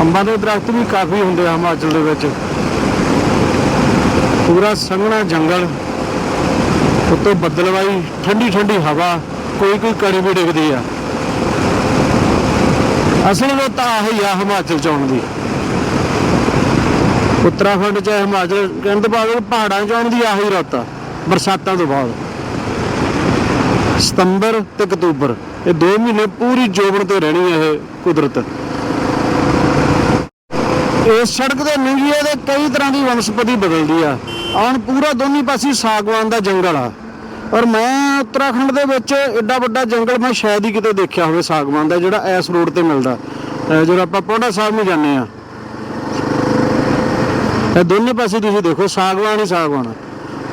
ਅੰਬਾਂ ਦੇ ਦਰਖਤ ਵੀ ਕਾਫੀ ਹੁੰਦੇ ਆ ਹਿਮਾਚਲ ਦੇ ਵਿੱਚ। ਪੂਰਾ ਸੰਘਣਾ ਜੰਗਲ, ਉੱਤੋਂ ਬੱਦਲਵਾਈ, ਠੰਡੀ ਠੰਡੀ ਹਵਾ, ਕੋਈ ਕੋਈ ਕਣੀ ਵੀ ਡਿੱਗਦੀ ਆ। ਅਸਲ ਵਿੱਚ ਤਾਂ ਆਹੀ ਆ ਹਿਮਾਚਲ ਚ ਆਉਣ ਦੀ। ਉੱਤਰਾਖੰਡ ਚ ਹਿਮਾਚਲ, ਕਹਿਣ ਤੋਂ ਬਾਅਦ ਪਹਾੜਾਂ ਚ ਆਉਣ ਦੀ ਆਹੀ ਰੁੱਤ ਆ, ਬਰਸਾਤਾਂ ਤੋਂ ਬਾਅਦ। ਸਤੰਬਰ ਤੇ ਅਕਤੂਬਰ। ਇਹ 2 ਮਹੀਨੇ ਪੂਰੀ ਜੋਬਨ ਤੇ ਰਹਿਣੀ ਹੈ ਇਹ ਕੁਦਰਤ। ਇਸ ਸੜਕ ਦੇ ਨਿੰਗੀਏ ਦੇ ਕਈ ਤਰ੍ਹਾਂ ਦੀ ਵਨਸਪਤੀ ਬਦਲਦੀ ਆ। ਆਉਣ ਪੂਰਾ ਦੋਨੀ ਪਾਸੇ ਸਾਗਵਾਨ ਦਾ ਜੰਗਲ ਆ। ਔਰ ਮੈਂ ਉੱਤਰਾਖੰਡ ਦੇ ਵਿੱਚ ਐਡਾ ਵੱਡਾ ਜੰਗਲ ਮੈਂ ਸ਼ਾਇਦ ਹੀ ਕਿਤੇ ਦੇਖਿਆ ਹੋਵੇ ਸਾਗਵਾਨ ਦਾ, ਜਿਹੜਾ ਇਸ ਰੋਡ ਤੇ ਮਿਲਦਾ। ਅਹ ਜਦੋਂ ਆਪਾਂ ਪੌਂਡਾ ਸਾਹਿਬ ਨੂੰ ਜਾਂਦੇ ਆ। ਇਹ ਦੋਨੇ ਪਾਸੇ ਤੁਸੀਂ ਦੇਖੋ, ਸਾਗਵਾਨ ਹੀ ਸਾਗਵਾਨ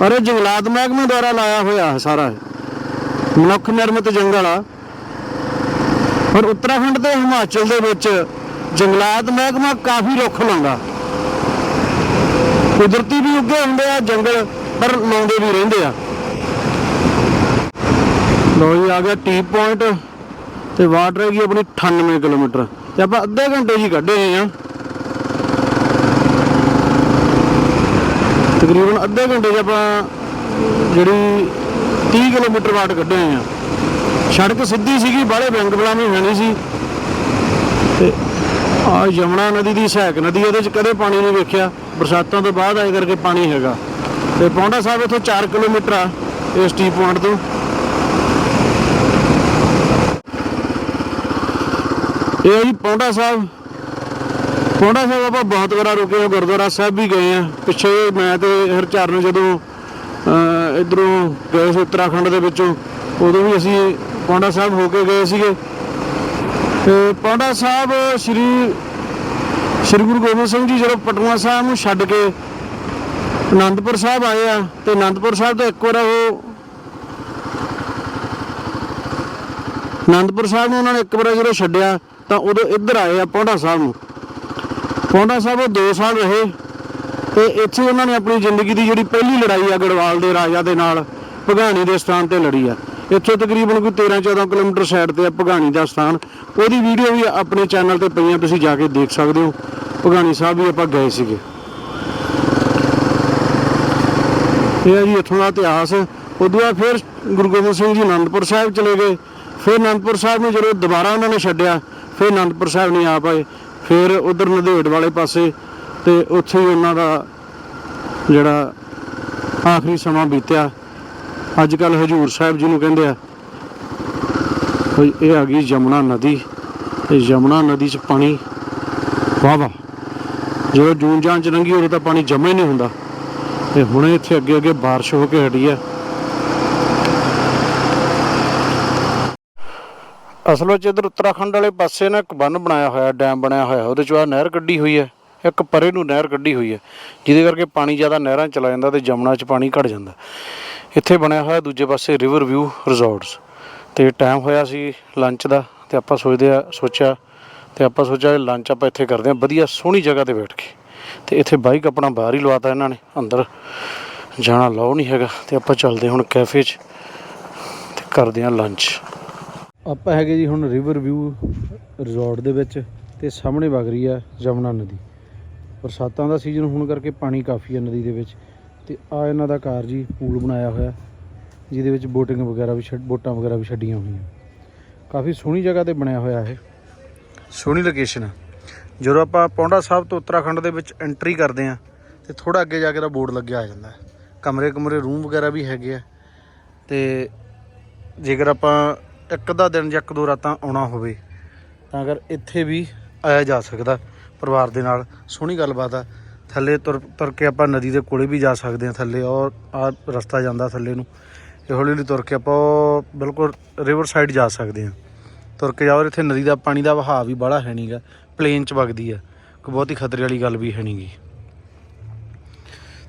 ਔਰ ਇਹ ਜੰਗਲਾਤ ਮਹਿਕਮੇ ਦੁਆਰਾ ਲਾਇਆ ਹੋਇਆ ਹੈ ਸਾਰਾ। ਮਨੁੱਖ ਨਿਰਮਿਤ ਜੰਗਲ ਆ। ਪਰ ਉੱਤਰਾਖੰਡ ਤੇ ਹਿਮਾਚਲ ਦੇ ਵਿੱਚ ਜੰਗਲਾਤ ਮਹਿਕਮਾ ਕਾਫੀ ਰੁੱਖ ਲਾਉਂਦਾ। ਕੁਦਰਤੀ ਵੀ ਉੱਗੇ ਹੁੰਦੇ ਆ, ਜੰਗਲ ਪਰ ਲਾਉਂਦੇ ਵੀ ਰਹਿੰਦੇ ਆ। ਲੋ ਜੀ, ਆ ਗਿਆ ਟੀ ਪੁਆਇੰਟ ਤੇ ਵਾਟ ਰਹਿ ਗਈ ਆਪਣੀ 98 ਕਿਲੋਮੀਟਰ। ਤੇ ਆਪਾਂ ਅੱਧੇ ਘੰਟੇ ਜੀ ਕੱਢੇ ਹੋਏ ਆ। ਤਕਰੀਬਨ ਅੱਧੇ ਘੰਟੇ 'ਚ ਆਪਾਂ ਜਿਹੜੀ 30 ਕਿਲੋਮੀਟਰ ਵਾਟ ਕੱਢੇ ਹੋਏ ਆ। ਸੜਕ ਸਿੱਧੀ ਸੀਗੀ ਬਾਹਲੇ ਬੈਂਕ ਬਲਾਮੀ ਹੈ ਨਹੀਂ ਸੀ। ਤੇ ਆ ਯਮੁਨਾ ਨਦੀ ਦੀ ਸਹਾਇਕ ਨਦੀ ਇਹਦੇ ਚ ਕਦੇ ਪਾਣੀ ਨਹੀਂ ਵੇਖਿਆ। ਬਰਸਾਤਾਂ ਤੋਂ ਬਾਅਦ ਆਏ ਕਰਕੇ ਪਾਣੀ ਹੈਗਾ। ਤੇ ਪੌਂਡਾ ਸਾਹਿਬ ਇੱਥੋਂ 4 ਕਿਲੋਮੀਟਰ ਆ ਇਸ ਟੀ ਪੁਆਇੰਟ ਤੋਂ। ਇਹ ਹੈ ਜੀ ਪੌਂਡਾ ਸਾਹਿਬ। ਪੌਂਡਾ ਸਾਹਿਬ ਆਪਾਂ ਬਹੁਤ ਵਾਰ ਰੁਕੇ ਹਾਂ ਗੁਰਦੁਆਰਾ ਸਾਹਿਬ ਵੀ ਗਏ ਆ ਪਿੱਛੇ ਮੈਂ ਤੇ ਹਰਚਰਨ ਜਦੋਂ ਅਹ, ਇੱਧਰੋਂ ਗਏ ਸੀ ਉੱਤਰਾਖੰਡ ਦੇ ਵਿੱਚੋਂ ਉਦੋਂ ਵੀ ਅਸੀਂ ਪੌਂਡਾ ਸਾਹਿਬ ਹੋ ਕੇ ਗਏ ਸੀਗੇ। ਤੇ ਪੌਂਡਾ ਸਾਹਿਬ ਸ੍ਰੀ ਸ੍ਰੀ ਗੁਰੂ ਗੋਬਿੰਦ ਸਿੰਘ ਜੀ ਜਦੋਂ ਪਟਨਾ ਸਾਹਿਬ ਨੂੰ ਛੱਡ ਕੇ ਅਨੰਦਪੁਰ ਸਾਹਿਬ ਆਏ ਆ, ਤੇ ਅਨੰਦਪੁਰ ਸਾਹਿਬ ਤੋਂ ਇੱਕ ਵਾਰ ਉਹ ਅਨੰਦਪੁਰ ਸਾਹਿਬ ਨੂੰ ਉਹਨਾਂ ਨੇ ਇੱਕ ਵਾਰ ਜਦੋਂ ਛੱਡਿਆ, ਤਾਂ ਉਦੋਂ ਇੱਧਰ ਆਏ ਆ ਪੌਂਡਾ ਸਾਹਿਬ ਨੂੰ। ਪੌਂਡਾ ਸਾਹਿਬ ਉਹ 2 ਸਾਲ ਰਹੇ, ਤੇ ਇੱਥੇ ਉਹਨਾਂ ਨੇ ਆਪਣੀ ਜ਼ਿੰਦਗੀ ਦੀ ਜਿਹੜੀ ਪਹਿਲੀ ਲੜਾਈ ਆ ਗੜਵਾਲ ਦੇ ਰਾਜਾ ਦੇ ਨਾਲ, ਭਗਾਣੀ ਦੇ ਸਥਾਨ ਤੇ ਲੜੀ ਆ। ਇੱਥੋਂ ਤਕਰੀਬਨ ਕੋਈ 13 14 ਕਿਲੋਮੀਟਰ ਸਾਈਡ ਤੇ ਆ ਭਗਾਣੀ ਦਾ ਸਥਾਨ। ਉਹਦੀ ਵੀਡੀਓ ਵੀ ਆਪਣੇ ਚੈਨਲ ਤੇ ਪਈਆਂ, ਤੁਸੀਂ ਜਾ ਕੇ ਦੇਖ ਸਕਦੇ ਹੋ। ਭਗਾਣੀ ਸਾਹਿਬ ਵੀ ਆਪਾਂ ਗਏ ਸੀਗੇ। ਇਹ ਹੈ ਜੀ ਇੱਥੋਂ ਦਾ ਇਤਿਹਾਸ। ਉਦੋਂ ਬਾਅਦ ਫਿਰ ਗੁਰੂ ਗੋਬਿੰਦ ਸਿੰਘ ਜੀ ਅਨੰਦਪੁਰ ਸਾਹਿਬ ਚਲੇ ਗਏ। ਫਿਰ ਅਨੰਦਪੁਰ ਸਾਹਿਬ ਨੂੰ ਜਦੋਂ ਦੁਬਾਰਾ ਉਹਨਾਂ ਨੇ ਛੱਡਿਆ, ਫਿਰ ਅਨੰਦਪੁਰ ਸਾਹਿਬ ਨਹੀਂ ਆ ਪਾਏ। ਫਿਰ ਉਧਰ ਨੰਦੇੜ ਵਾਲੇ ਪਾਸੇ ਤੇ ਉੱਥੇ ਹੀ ਉਹਨਾਂ ਦਾ ਜਿਹੜਾ ਆਖਰੀ ਸਮਾਂ ਬੀਤਿਆ। ਅੱਜ ਕੱਲ ਹਜੂਰ ਸਾਹਿਬ ਜੀ ਨੂੰ ਕਹਿੰਦੇ ਆ ਵੀ ਇਹ ਆ ਗਈ ਯਮੁਨਾ ਨਦੀ ਤੇ ਯਮੁਨਾ ਨਦੀ 'ਚ ਪਾਣੀ ਵਾਹ ਵਾਹ ਜਦੋਂ ਜੂਨ ਜਾਂ ਚ ਲੰਘੀ ਉਦੋਂ ਤਾਂ ਪਾਣੀ ਜਮਾ ਹੀ ਨਹੀਂ ਹੁੰਦਾ ਤੇ ਹੁਣੇ ਇੱਥੇ ਅੱਗੇ ਅੱਗੇ بارش ਹੋ ਕੇ ਹਟੀ ਆ ਅਸਲ ਵਿੱਚ ਇਧਰ ਉੱਤਰਾਖੰਡ ਵਾਲੇ ਪਾਸੇ ਨਾ ਇੱਕ ਬੰਨ ਬਣਾਇਆ ਹੋਇਆ ਡੈਮ ਬਣਾਇਆ ਹੋਇਆ ਉਹਦੇ ਚੋਂ ਆ ਨਹਿਰ ਕੱਢੀ ਹੋਈ ਹੈ ਇੱਕ ਪਰੇ ਨੂੰ ਨਹਿਰ ਕੱਢੀ ਹੋਈ ਹੈ ਜਿਹਦੇ ਕਰਕੇ ਪਾਣੀ ਜ਼ਿਆਦਾ ਨਹਿਰਾਂ 'ਚ ਚਲਾ ਜਾਂਦਾ ਤੇ ਜਮਨਾ 'ਚ ਪਾਣੀ ਘਟ ਜਾਂਦਾ ਇੱਥੇ ਬਣਿਆ ਹੋਇਆ ਦੂਜੇ ਪਾਸੇ ਰਿਵਰ ਵਿਊ ਰਿਜ਼ੋਰਟਸ। ਤੇ ਟਾਈਮ ਹੋਇਆ ਸੀ ਲੰਚ ਦਾ ਤੇ ਆਪਾਂ ਸੋਚਦੇ ਆ ਸੋਚਿਆ, ਤੇ ਆਪਾਂ ਸੋਚਿਆ ਲੰਚ ਆਪਾਂ ਇੱਥੇ ਕਰਦੇ ਆ, ਵਧੀਆ ਸੋਹਣੀ ਜਗ੍ਹਾ ਤੇ ਬੈਠ ਕੇ। ਤੇ ਇੱਥੇ ਬਾਈਕ ਆਪਣਾ ਬਾਹਰ ਹੀ ਲਵਾਤਾ ਇਹਨਾਂ ਨੇ, ਅੰਦਰ ਜਾਣਾ ਲਾਓ ਨਹੀਂ ਹੈਗਾ। ਤੇ ਆਪਾਂ ਚੱਲਦੇ ਹੁਣ ਕੈਫੇ 'ਚ ਤੇ ਕਰਦੇ ਆ ਲੰਚ ਆਪਾਂ ਹੈਗੇ ਜੀ ਹੁਣ ਰਿਵਰ ਵਿਊ ਰਿਜ਼ੋਰਟ ਦੇ ਵਿੱਚ ਤੇ ਸਾਹਮਣੇ ਵਗ ਰਹੀ ਆ ਜਮਨਾ ਨਦੀ। ਬਰਸਾਤਾਂ ਦਾ ਸੀਜ਼ਨ ਹੋਣ ਕਰਕੇ ਪਾਣੀ ਕਾਫੀ ਆ ਨਦੀ ਦੇ ਵਿੱਚ। ਤੇ ਆ ਇਹਨਾਂ ਦਾ ਕਾਰ ਜੀ, ਪੂਲ ਬਣਾਇਆ ਹੋਇਆ। ਜਿਹਦੇ ਵਿੱਚ ਬੋਟਿੰਗ ਵਗੈਰਾ ਵੀ ਛੱਡ, ਬੋਟਾਂ ਵਗੈਰਾ ਵੀ ਛੱਡੀਆਂ ਹੋਈਆਂ। ਕਾਫੀ ਸੋਹਣੀ ਜਗ੍ਹਾ ਤੇ ਬਣਿਆ ਹੋਇਆ ਇਹ। ਸੋਹਣੀ ਲੋਕੇਸ਼ਨ ਹੈ ਜਦੋਂ ਆਪਾਂ ਪੌਂਡਾ ਸਾਹਿਬ ਤੋਂ ਉੱਤਰਾਖੰਡ ਦੇ ਵਿੱਚ ਐਂਟਰੀ ਕਰਦੇ ਆ ਤੇ ਥੋੜਾ ਅੱਗੇ ਜਾ ਕੇ ਦਾ ਬੋਰਡ ਲੱਗਿਆ ਆ ਜਾਂਦਾ ਕਮਰੇ ਕਮਰੇ ਰੂਮ ਵਗੈਰਾ ਵੀ ਹੈਗੇ ਆ। ਤੇ ਜੇਕਰ ਆਪਾਂ ਇੱਕ ਅੱਧਾ ਦਿਨ ਜਾਂ ਇੱਕ ਦੋ ਰਾਤਾਂ ਆਉਣਾ ਹੋਵੇ, ਤਾਂ ਅਗਰ ਇੱਥੇ ਵੀ ਆਇਆ ਜਾ ਸਕਦਾ, ਪਰਿਵਾਰ ਦੇ ਨਾਲ। ਸੋਹਣੀ ਗੱਲਬਾਤ ਆ। ਥੱਲੇ ਤੁਰ ਤੁਰ ਕੇ ਆਪਾਂ ਨਦੀ ਦੇ ਕੋਲੇ ਵੀ ਜਾ ਸਕਦੇ ਆ ਥੱਲੇ ਔਰ ਆ ਰਸਤਾ ਜਾਂਦਾ ਥੱਲੇ ਨੂੰ। ਇਹ ਹੌਲੀ ਹੌਲੀ ਤੁਰ ਕੇ ਆਪਾਂ ਉਹ ਬਿਲਕੁਲ ਰਿਵਰ ਸਾਈਡ ਜਾ ਸਕਦੇ ਆ ਤੁਰ ਕੇ ਜਾਓ ਇੱਥੇ ਨਦੀ ਦਾ ਪਾਣੀ ਦਾ ਵਹਾਅ ਵੀ ਬੜਾ ਹੈ ਨਹੀਂਗਾ ਪਲੇਨ ਚ ਵਗਦੀ ਆ ਕੋਈ ਬਹੁਤੀ ਖਤਰੇ ਵਾਲੀ ਗੱਲ ਵੀ ਹੈ ਨਹੀਂਗੀ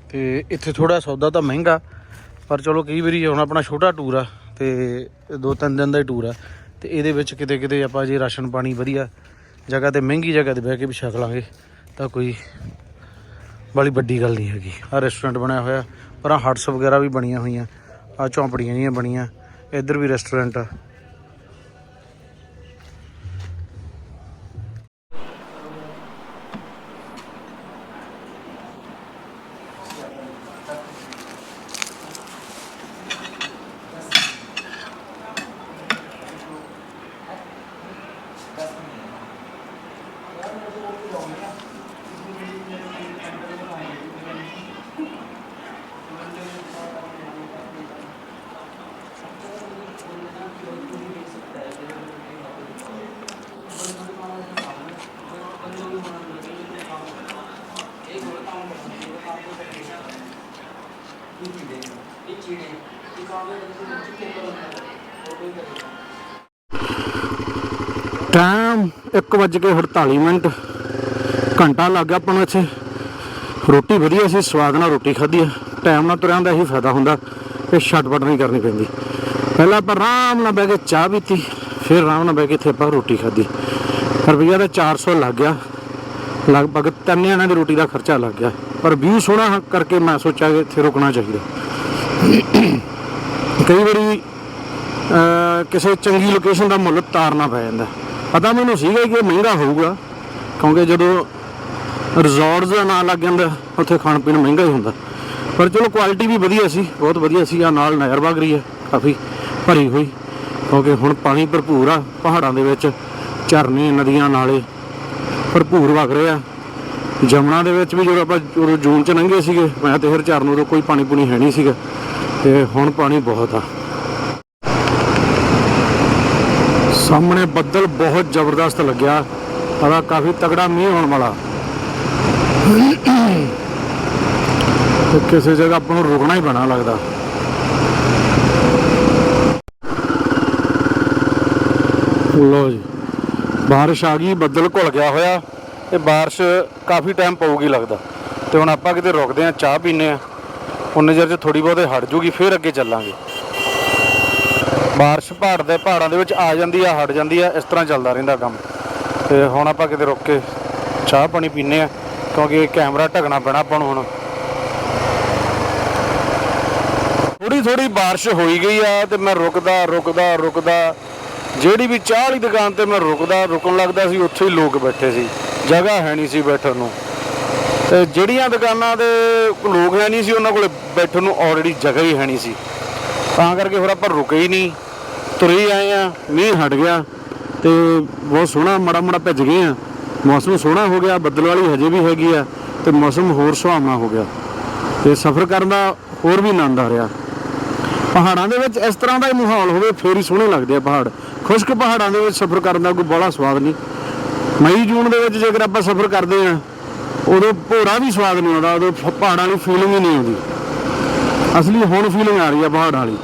ਤੇ ਇੱਥੇ ਥੋੜਾ ਸੌਦਾ ਤਾਂ ਮਹਿੰਗਾ, ਪਰ ਚਲੋ ਕਈ ਵਾਰੀ ਹੁਣ ਆਪਣਾ ਛੋਟਾ ਟੂਰ ਆ ਤੇ ਦੋ ਤਿੰਨ ਦਿਨ ਦਾ ਹੀ ਟੂਰ ਆ। ਤੇ ਇਹਦੇ ਵਿੱਚ ਕਿਤੇ ਕਿਤੇ ਆਪਾਂ ਜੇ ਰਾਸ਼ਨ ਪਾਣੀ ਵਧੀਆ ਜਗ੍ਹਾ ਤੇ ਮਹਿੰਗੀ ਜਗ੍ਹਾ ਤੇ ਬਹਿ ਕੇ ਵੀ ਛਕ ਲਾਂਗੇ ਤਾਂ ਕੋਈ ਬੜੀ ਵੱਡੀ ਗੱਲ ਨਹੀਂ ਹੈਗੀ। ਆ ਰੈਸਟੋਰੈਂਟ ਬਣਿਆ ਹੋਇਆ, ਪਰ ਆ ਹਟਸ ਵਗੈਰਾ ਵੀ ਬਣੀਆਂ ਹੋਈਆਂ ਆ ਝੌਂਪੜੀਆਂ ਜੀਆਂ ਬਣੀਆਂ, ਇੱਧਰ ਵੀ ਰੈਸਟੋਰੈਂਟ ਆ ਟਾਈਮ 1:48 ਮਿੰਟ। ਘੰਟਾ ਲੱਗ ਗਿਆ ਆਪਾਂ ਨੂੰ ਇੱਥੇ। ਰੋਟੀ ਵਧੀਆ ਸੀ, ਸਵਾਦ ਨਾਲ ਰੋਟੀ ਖਾਧੀ ਆ। ਟਾਈਮ ਨਾਲ ਤੁਰਿਆਂ ਦਾ ਇਹੀ ਫਾਇਦਾ ਹੁੰਦਾ ਕਿ ਛਟਪਟ ਨਹੀਂ ਕਰਨੀ ਪੈਂਦੀ। ਪਹਿਲਾਂ ਆਪਾਂ ਆਰਾਮ ਨਾਲ ਬਹਿ ਕੇ ਚਾਹ ਪੀਤੀ, ਫਿਰ ਆਰਾਮ ਨਾਲ ਬਹਿ ਕੇ ਇੱਥੇ ਆਪਾਂ ਰੋਟੀ ਖਾਧੀ। ਰੁਪਈਆ ਦਾ 400 ਲੱਗ ਗਿਆ। ਲਗਭਗ ਤਿੰਨ ਜਣਿਆਂ ਦੀ ਰੋਟੀ ਦਾ ਖਰਚਾ ਲੱਗ ਗਿਆ। ਪਰ ਵਿਊ ਸੋਹਣਾ ਕਰਕੇ ਮੈਂ ਸੋਚਿਆ ਕਿ ਇੱਥੇ ਰੁਕਣਾ ਚਾਹੀਦਾ। ਕਈ ਵਾਰੀ ਕਿਸੇ ਚੰਗੀ ਲੋਕੇਸ਼ਨ ਦਾ ਮੁੱਲ ਤਾਰਨਾ ਪੈ ਜਾਂਦਾ। ਪਤਾ ਮੈਨੂੰ ਸੀਗਾ ਕਿ ਇਹ ਮਹਿੰਗਾ ਹੋਊਗਾ, ਕਿਉਂਕਿ ਜਦੋਂ ਰਿਜ਼ੋਰਟਸ ਦਾ ਨਾਂ ਲੱਗ ਜਾਂਦਾ, ਉੱਥੇ ਖਾਣ ਪੀਣ ਮਹਿੰਗਾ ਹੀ ਹੁੰਦਾ। ਪਰ ਚਲੋ ਕੁਆਲਿਟੀ ਵੀ ਵਧੀਆ ਸੀ, ਬਹੁਤ ਵਧੀਆ ਸੀ ਆ ਨਾਲ ਨਹਿਰ ਵਗ ਰਹੀ ਹੈ, ਕਾਫੀ ਭਰੀ ਹੋਈ। ਕਿਉਂਕਿ ਹੁਣ ਪਾਣੀ ਭਰਪੂਰ ਆ, ਪਹਾੜਾਂ ਦੇ ਵਿੱਚ, ਝਰਨੇ, ਨਦੀਆਂ ਨਾਲੇ ਭਰਪੂਰ ਵਗ ਰਹੇ ਆ। ਜਮਨਾ ਦੇ ਵਿੱਚ ਵੀ ਜਦੋਂ ਆਪਾਂ ਉਦੋਂ ਜੂਨ ਚ ਲੰਘੇ ਸੀਗੇ, ਮੈਂ ਤੇ ਫਿਰ ਝਰਨ ਉਦੋਂ ਕੋਈ ਪਾਣੀ ਪੂਣੀ ਹੈ ਨਹੀਂ ਸੀਗਾ। ਤੇ ਹੁਣ ਪਾਣੀ ਬਹੁਤ ਆ। ਸਾਹਮਣੇ ਬੱਦਲ ਬਹੁਤ ਜ਼ਬਰਦਸਤ ਲੱਗਿਆ ਪਤਾ ਕਾਫੀ ਤਗੜਾ ਮੀਂਹ ਹੋਣ ਵਾਲਾ। ਤੇ ਕਿਸੇ ਜਗ੍ਹਾ ਆਪਾਂ ਨੂੰ ਰੁਕਣਾ ਹੀ ਪੈਣਾ ਲੱਗਦਾ। ਲੋ ਜੀ, ਬਾਰਿਸ਼ ਆ ਗਈ, ਬੱਦਲ ਘੁਲ ਗਿਆ ਹੋਇਆ ਤੇ ਬਾਰਿਸ਼ ਕਾਫੀ ਟਾਈਮ ਪਊਗੀ ਲੱਗਦਾ। ਤੇ ਹੁਣ ਆਪਾਂ ਕਿਤੇ ਰੁਕਦੇ ਆ ਚਾਹ ਪੀਨੇ ਆ ਉਨੇ ਚਿਰ ਚ ਥੋੜੀ ਬਹੁਤੇ ਹਟ ਜੂਗੀ, ਫਿਰ ਅੱਗੇ ਚੱਲਾਂਗੇ। ਬਾਰਿਸ਼ ਪਹਾੜ ਦੇ ਪਹਾੜਾਂ ਦੇ ਵਿੱਚ ਆ ਜਾਂਦੀ ਆ, ਹਟ ਜਾਂਦੀ ਆ, ਇਸ ਤਰ੍ਹਾਂ ਚੱਲਦਾ ਰਹਿੰਦਾ ਕੰਮ। ਤੇ ਹੁਣ ਆਪਾਂ ਕਿਤੇ ਰੁਕ ਕੇ ਚਾਹ ਪਾਣੀ ਪੀਨੇ ਆ, ਕਿਉਂਕਿ ਕੈਮਰਾ ਢਕਣਾ ਪੈਣਾ ਆਪਾਂ ਨੂੰ ਹੁਣ। ਥੋੜੀ ਥੋੜੀ ਬਾਰਿਸ਼ ਹੋਈ ਗਈ ਆ ਤੇ ਮੈਂ ਰੁਕਦਾ ਰੁਕਦਾ ਰੁਕਦਾ। ਜਿਹੜੀ ਵੀ ਚਾਹ ਵਾਲੀ ਦੁਕਾਨ ਤੇ ਮੈਂ ਰੁਕਦਾ, ਰੁਕਣ ਲੱਗਦਾ ਸੀ, ਉੱਥੇ ਹੀ ਲੋਕ ਬੈਠੇ ਸੀ। ਜਗ੍ਹਾ ਹੈ ਨਹੀਂ ਸੀ ਬੈਠਣ ਨੂੰ। ਤੇ ਜਿਹੜੀਆਂ ਦੁਕਾਨਾਂ ਦੇ ਲੋਕ ਹੈ ਨਹੀਂ ਸੀ, ਉਹਨਾਂ ਕੋਲੇ ਬੈਠਣ ਨੂੰ ਆਲਰੇਡੀ ਜਗ੍ਹਾ ਹੀ ਹੈ ਨਹੀਂ ਸੀ। ਤਾਂ ਕਰਕੇ ਹੋਰ ਆਪਾਂ ਰੁਕੇ ਹੀ ਨਹੀਂ। ਤੁਰੇ ਆਏ ਆ, ਮੀਂਹ ਹਟ ਗਿਆ ਤੇ ਬਹੁਤ ਸੋਹਣਾ ਮੜਾ ਮੜਾ ਭਿੱਜ ਗਏ ਆ। ਮੌਸਮ ਸੋਹਣਾ ਹੋ ਗਿਆ, ਬੱਦਲ ਵਾਲੀ ਹਜੇ ਵੀ ਹੈਗੀ ਆ ਤੇ ਮੌਸਮ ਹੋਰ ਸੁਹਾਵਣਾ ਹੋ ਗਿਆ। ਤੇ ਸਫ਼ਰ ਕਰਨ ਦਾ ਹੋਰ ਵੀ ਆਨੰਦ ਆ ਰਿਹਾ। ਪਹਾੜਾਂ ਦੇ ਵਿੱਚ ਇਸ ਤਰ੍ਹਾਂ ਦਾ ਹੀ ਮਾਹੌਲ ਹੋਵੇ, ਫੇਰ ਹੀ ਸੋਹਣੇ ਲੱਗਦੇ ਆ ਪਹਾੜ। ਖੁਸ਼ਕ ਪਹਾੜਾਂ ਦੇ ਵਿੱਚ ਸਫ਼ਰ ਕਰਨ ਦਾ ਕੋਈ ਬੜਾ ਸਵਾਦ ਨਹੀਂ। ਮਈ, ਜੂਨ ਦੇ ਵਿੱਚ ਜੇਕਰ ਆਪਾਂ ਸਫ਼ਰ ਕਰਦੇ ਆ, ਉਦੋਂ ਭੋਰਾ ਵੀ ਸਵਾਦ ਨਹੀਂ ਆਉਂਦਾ, ਉਦੋਂ ਪਹਾੜਾਂ ਨੂੰ ਫੀਲਿੰਗ ਹੀ ਨਹੀਂ ਆਉਂਦੀ। ਅਸਲੀ ਹੁਣ ਫੀਲਿੰਗ ਆ ਰਹੀ ਆ ਪਹਾੜਾਂ ਵਾਲੀ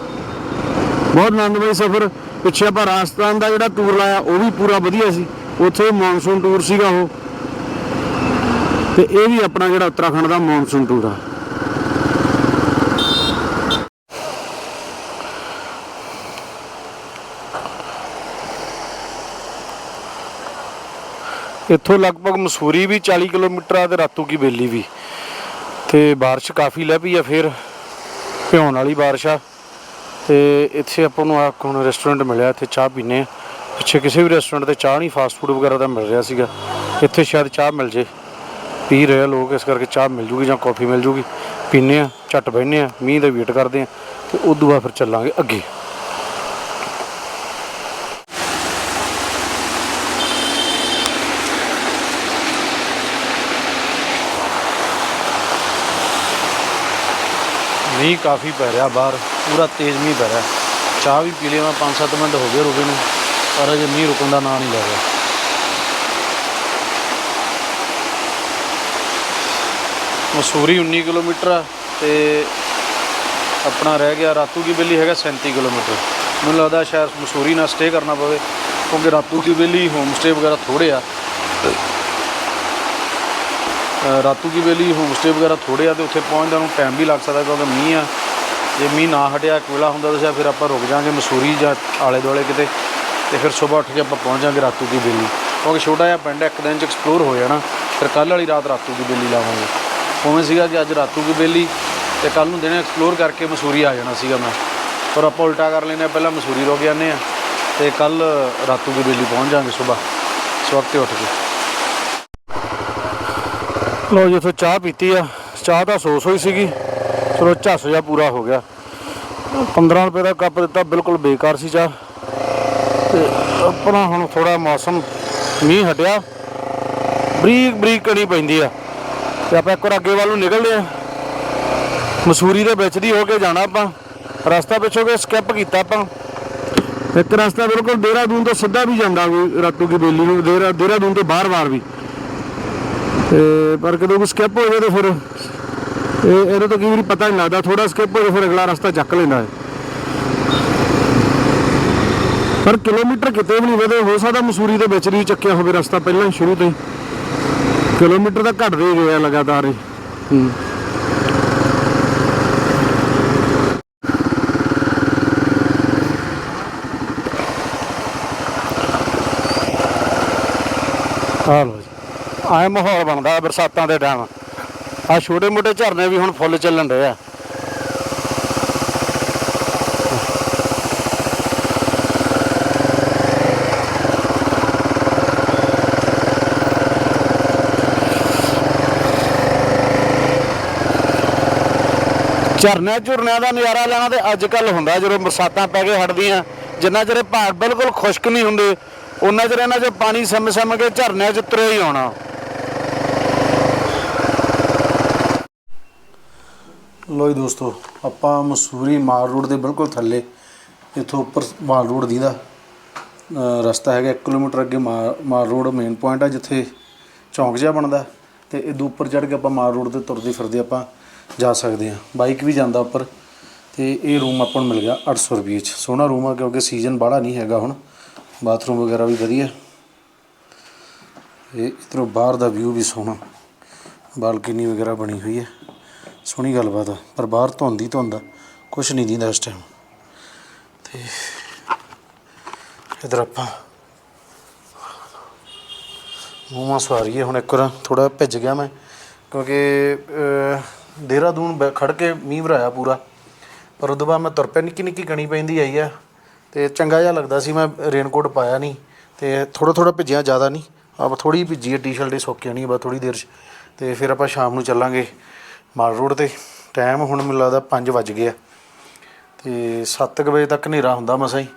ਬਹੁਤ ਆਨੰਦਮਈ ਸਫ਼ਰ ਪਿੱਛੇ ਆਪਾਂ ਰਾਜਸਥਾਨ ਦਾ ਜਿਹੜਾ ਟੂਰ ਲਾਇਆ ਉਹ ਵੀ ਪੂਰਾ ਵਧੀਆ ਸੀ ਉੱਥੇ ਮੌਨਸੂਨ ਟੂਰ ਸੀਗਾ ਉਹ ਤੇ ਇਹ ਵੀ ਆਪਣਾ ਜਿਹੜਾ ਉੱਤਰਾਖੰਡ ਦਾ ਮੌਨਸੂਨ ਟੂਰ ਆ ਇੱਥੋਂ ਲਗਭਗ ਮਸੂਰੀ ਵੀ 40 ਕਿਲੋਮੀਟਰ ਆ ਤੇ ਰਾਤੂ ਕੀ ਬੇਲੀ ਵੀ ਤੇ بارش ਕਾਫੀ ਲੈ ਪਈ ਆ ਫਿਰ ਭਿਉਣ ਵਾਲੀ بارش ਆ ਤੇ ਇੱਥੇ ਆਪਾਂ ਨੂੰ ਆ ਹੁਣ ਰੈਸਟੋਰੈਂਟ ਮਿਲਿਆ ਇੱਥੇ ਚਾਹ ਪੀਨੇ ਆ ਪਿੱਛੇ ਕਿਸੇ ਵੀ ਰੈਸਟੋਰੈਂਟ ਤੇ ਚਾਹ ਨਹੀਂ ਫਾਸਟ ਫੂਡ ਵਗੈਰਾ ਦਾ ਮਿਲ ਰਿਹਾ ਸੀਗਾ ਇੱਥੇ ਸ਼ਾਇਦ ਚਾਹ ਮਿਲ ਜੇ ਪੀ ਰਹੇ ਆ ਲੋਕ ਇਸ ਕਰਕੇ ਚਾਹ ਮਿਲ ਜੂਗੀ ਜਾਂ ਕਾਫੀ ਮਿਲ ਜੂਗੀ ਪੀਨੇ ਆ ਝੱਟ ਬਹਿਨੇ ਆ ਮੀਂਹ ਦਾ ਵੇਟ ਕਰਦੇ ਆ ਤੇ ਉਦੋਂ ਬਾਅਦ ਫਿਰ ਚੱਲਾਂਗੇ ਅੱਗੇ ਮੀਂਹ ਕਾਫੀ ਪੈ ਰਿਹਾ ਬਾਹਰ ਪੂਰਾ ਤੇਜ਼ ਮੀਂਹ ਪੈ ਰਿਹਾ। ਚਾਹ ਵੀ ਪੀ ਲਈ ਮੈਂ 5-7 ਮਿੰਟ ਹੋ ਗਏ ਰੁਕੇ ਨੂੰ ਪਰ ਅਜੇ ਮੀਂਹ ਰੁਕਣ ਦਾ ਨਾਂ ਨਹੀਂ ਲੈ ਰਿਹਾ। ਮਸੂਰੀ 19 ਕਿਲੋਮੀਟਰ ਆ ਤੇ ਆਪਣਾ ਰਹਿ ਗਿਆ ਰਾਤੂ ਕੀ ਬੇਲੀ ਹੈਗਾ 37 ਕਿਲੋਮੀਟਰ। ਮੈਨੂੰ ਲੱਗਦਾ ਸ਼ਾਇਦ ਮਸੂਰੀ ਨਾਲ ਸਟੇ ਕਰਨਾ ਪਵੇ ਕਿਉਂਕਿ ਰਾਤੂ ਕੀ ਬੇਲੀ ਹੋਮ ਸਟੇ ਵਗੈਰਾ ਥੋੜੇ ਆ। ਅ, ਰਾਤੂ ਕੀ ਬੇਲੀ ਹੋਮਸਟੇ ਵਗੈਰਾ ਥੋੜੇ ਆ ਤੇ ਉੱਥੇ ਪਹੁੰਚਦਾ ਨੂੰ ਟਾਈਮ ਵੀ ਲੱਗ ਸਕਦਾ ਕਿਉਂਕਿ ਮੀਂਹ ਆ। ਜੇ ਮੀਂਹ ਨਾ ਹਟਿਆ ਕੋਲਾ ਹੁੰਦਾ ਤਾਂ ਸ਼ਾਇਦ ਫਿਰ ਆਪਾਂ ਰੁਕ ਜਾਾਂਗੇ ਮਸੂਰੀ ਜਾਂ ਆਲੇ ਦੁਆਲੇ ਕਿਤੇ ਤੇ ਫਿਰ ਸਵੇਰ ਉੱਠ ਕੇ ਆਪਾਂ ਪਹੁੰਚ ਜਾਾਂਗੇ ਰਾਤੂ ਕੀ ਬੇਲੀ ਕਿਉਂਕਿ ਛੋਟਾ ਜਿਹਾ ਪਿੰਡ ਇੱਕ ਦਿਨ ਚ ਐਕਸਪਲੋਰ ਹੋ ਜਾਣਾ। ਫਿਰ ਕੱਲ੍ਹ ਵਾਲੀ ਰਾਤ ਰਾਤੂ ਕੀ ਬੇਲੀ ਲਾਵਾਂਗੇ। ਉਵੇਂ ਸੀਗਾ ਕਿ ਅੱਜ ਰਾਤੂ ਕੀ ਬੇਲੀ ਤੇ ਕੱਲ ਨੂੰ ਦਿਨੇ ਐਕਸਪਲੋਰ ਕਰਕੇ ਮਸੂਰੀ ਆ ਜਾਣਾ ਸੀਗਾ ਮੈਂ। ਪਰ ਆਪਾਂ ਉਲਟਾ ਕਰ ਲੈਨੇ ਆ ਪਹਿਲਾਂ ਮਸੂਰੀ ਰੁਕ ਜਾਂਦੇ ਆ ਤੇ ਕੱਲ ਰਾਤੂ ਕੀ ਬੇਲੀ ਪਹੁੰਚ ਜਾਾਂਗੇ ਸਵੇਰ ਸਵਖਤੇ ਉੱਠ ਕੇ। ਲੋ ਜੀ ਇੱਥੇ ਚਾਹ ਪੀਤੀ ਆ। ਚਾਹ ਤਾਂ ਸੋਸ ਹੋਈ ਸੀਗੀ। ਚਲੋ, ਝੱਸ ਜਿਹਾ ਪੂਰਾ ਹੋ ਗਿਆ। 15 ਰੁਪਏ ਦਾ ਕੱਪ ਦਿੱਤਾ, ਬਿਲਕੁਲ ਬੇਕਾਰ ਸੀ ਚਾਹ। ਤੇ ਆਪਣਾ ਹੁਣ ਥੋੜਾ ਮੌਸਮ ਮੀਂਹ ਹਟਿਆ। ਬਰੀਕ ਬਰੀਕ ਕਣੀ ਪੈਂਦੀ ਆ। ਤੇ ਆਪਾਂ ਇੱਕ ਵਾਰ ਅੱਗੇ ਵੱਲ ਨੂੰ ਨਿਕਲਦੇ ਆ। ਮਸੂਰੀ ਦੇ ਵਿੱਚ ਦੀ ਹੋ ਕੇ ਜਾਣਾ ਆਪਾਂ। ਰਸਤਾ ਪਿੱਛੋਂ ਕੇ ਸਕਿਪ ਕੀਤਾ ਆਪਾਂ। ਇੱਕ ਰਸਤਾ ਬਿਲਕੁਲ ਦੇਹਰਾਦੂਨ ਤੋਂ ਸਿੱਧਾ ਵੀ ਜਾਂਦਾ ਕੋਈ, ਰਾਤੂ ਕੀ ਬੇਲੀ ਨੂੰ, ਦੇਹਰਾ ਦੇਹਰਾਦੂਨ ਤੋਂ ਬਾਹਰ-ਬਾਹਰ ਵੀ। ਤੇ ਪਰ ਕਦੋਂ ਕੋਈ ਸਕਿਪ ਹੋ ਜਾਏ ਤਾਂ ਫਿਰ ਇਹ ਇਹਦਾ ਤਾਂ ਕਈ ਵਾਰੀ ਪਤਾ ਨਹੀਂ ਲੱਗਦਾ ਥੋੜਾ ਸਕਿਪ ਹੋ ਜਾਏ ਫਿਰ ਅਗਲਾ ਰਸਤਾ ਚੱਕ ਲੈਂਦਾ ਹੈ। ਪਰ ਕਿਲੋਮੀਟਰ ਕਿਤੇ ਵੀ ਨਹੀਂ ਵਧੇ ਹੋ ਸਕਦਾ ਮਸੂਰੀ ਦੇ ਵਿੱਚ ਨਹੀਂ ਚੱਕਿਆ ਹੋਵੇ ਰਸਤਾ ਪਹਿਲਾਂ ਹੀ ਸ਼ੁਰੂ ਤੋਂ ਹੀ। ਕਿਲੋਮੀਟਰ ਤਾਂ ਘਟਦੇ ਹੀ ਗਏ ਆ ਲਗਾਤਾਰ ਹੀ। ਹੂੰ। ਆ ਲੋ ਜੀ ਆਏ ਮਾਹੌਲ ਬਣਦਾ ਬਰਸਾਤਾਂ ਦੇ ਟਾਈਮ ਆ ਛੋਟੇ ਮੋਟੇ ਝਰਨੇ ਵੀ ਹੁਣ ਫੁੱਲ ਚੱਲਣ ਰਹੇ ਆ। ਝਰਨਿਆਂ ਝੁਰਨਿਆਂ ਦਾ ਨਜ਼ਾਰਾ ਲੈਣਾ ਤੇ ਅੱਜ ਕੱਲ ਹੁੰਦਾ, ਜਦੋਂ ਬਰਸਾਤਾਂ ਪੈ ਕੇ ਹਟਦੀਆਂ, ਜਿੰਨਾ ਚਿਰ ਪਹਾੜ ਬਿਲਕੁਲ ਖੁਸ਼ਕ ਨਹੀਂ ਹੁੰਦੇ ਉਹਨਾਂ ਚਿਰ ਇਹਨਾਂ 'ਚ ਪਾਣੀ ਸਮ ਸਿਮ ਕੇ ਝਰਨਿਆਂ 'ਚ ਤੁਰੇ ਹੀ ਆਉਣਾ। ਲੋ ਜੀ ਦੋਸਤੋ, ਆਪਾਂ ਮਸੂਰੀ ਮਾਲ ਰੋਡ ਦੇ ਬਿਲਕੁਲ ਥੱਲੇ, ਇੱਥੋਂ ਉੱਪਰ ਮਾਲ ਰੋਡ ਦੀ ਦਾ ਰਸਤਾ ਹੈਗਾ 1 ਕਿਲੋਮੀਟਰ ਅੱਗੇ ਮਾ- ਮਾਲ ਰੋਡ ਮੇਨ ਪੁਆਇੰਟ ਆ, ਜਿੱਥੇ ਚੌਂਕ ਜਿਹਾ ਬਣਦਾ, ਤੇ ਇਹਦੇ ਉੱਪਰ ਚੜ੍ਹ ਕੇ ਆਪਾਂ ਮਾਲ ਰੋਡ ਤੇ ਤੁਰਦੇ ਫਿਰਦੇ ਆਪਾਂ ਜਾ ਸਕਦੇ ਹਾਂ। ਬਾਈਕ ਵੀ ਜਾਂਦਾ ਉੱਪਰ, ਤੇ ਇਹ ਰੂਮ ਆਪਾਂ ਨੂੰ ਮਿਲ ਗਿਆ 800 ਰੁਪਏ ਚ। ਸੋਹਣਾ ਰੂਮ ਆ, ਕਿਉਂਕਿ ਸੀਜ਼ਨ ਬਾਹਲਾ ਨਹੀਂ ਹੈਗਾ ਹੁਣ। ਬਾਥਰੂਮ ਵਗੈਰਾ ਵੀ ਵਧੀਆ। ਇਹ ਇਧਰੋਂ ਬਾਹਰ ਦਾ ਵਿਊ ਵੀ ਸੋਹਣਾ। ਬਾਲਕਨੀ ਵਗੈਰਾ ਬਣੀ ਹੋਈ ਹੈ। ਸੋਹਣੀ ਗੱਲਬਾਤ ਆ ਪਰ ਬਾਹਰ ਧੁੰਦ ਧੁੰਦਾ ਕੁਛ ਨਹੀਂ ਦਿੰਦਾ ਇਸ ਟਾਈਮ ਤੇ ਇਧਰ ਆਪਾਂ ਮੂੰਹਾਂ ਸਵਾਰੀਏ ਹੁਣ ਇੱਕ ਵਾਰ ਥੋੜਾ ਭਿੱਜ ਗਿਆ ਮੈਂ ਕਿਉਂਕਿ ਅਹ, ਦੇਹਰਾਦੂਨ ਬੈ- ਖੜ ਕੇ ਮੀਂਹ ਵਰਾਇਆ ਪੂਰਾ ਪਰ ਉਦੋਂ ਬਾਅਦ ਮੈਂ ਤੁਰ ਪਿਆ ਨਿੱਕੀ ਨਿੱਕੀ ਕਣੀ ਪੈਂਦੀ ਆਈ ਆ ਤੇ ਚੰਗਾ ਜਿਹਾ ਲੱਗਦਾ ਸੀ ਮੈਂ ਰੇਨਕੋਟ ਪਾਇਆ ਨਹੀਂ ਤੇ ਥੋੜਾ ਥੋੜਾ ਭਿੱਜਿਆ ਜ਼ਿਆਦਾ ਨਹੀਂ। ਆਪ ਥੋੜੀ ਭਿੱਜੀ ਹੈ ਟੀ-ਸ਼ਰਟ ਹੀ ਸੁੱਕ ਜਾਣੀ ਬਸ ਥੋੜੀ ਦੇਰ 'ਚ ਤੇ ਫਿਰ ਆਪਾਂ ਸ਼ਾਮ ਨੂੰ ਚੱਲਾਂਗੇ। ਮਾਲ ਰੋਡ ਤੇ ਟਾਈਮ ਹੁਣ ਮੈਨੂੰ ਲੱਗਦਾ 5 ਵੱਜ ਗਏ ਆ। ਤੇ 7 ਵਜੇ ਤੱਕ ਹਨੇਰਾ ਹੁੰਦਾ ਮਸਾਂ ਹੀ।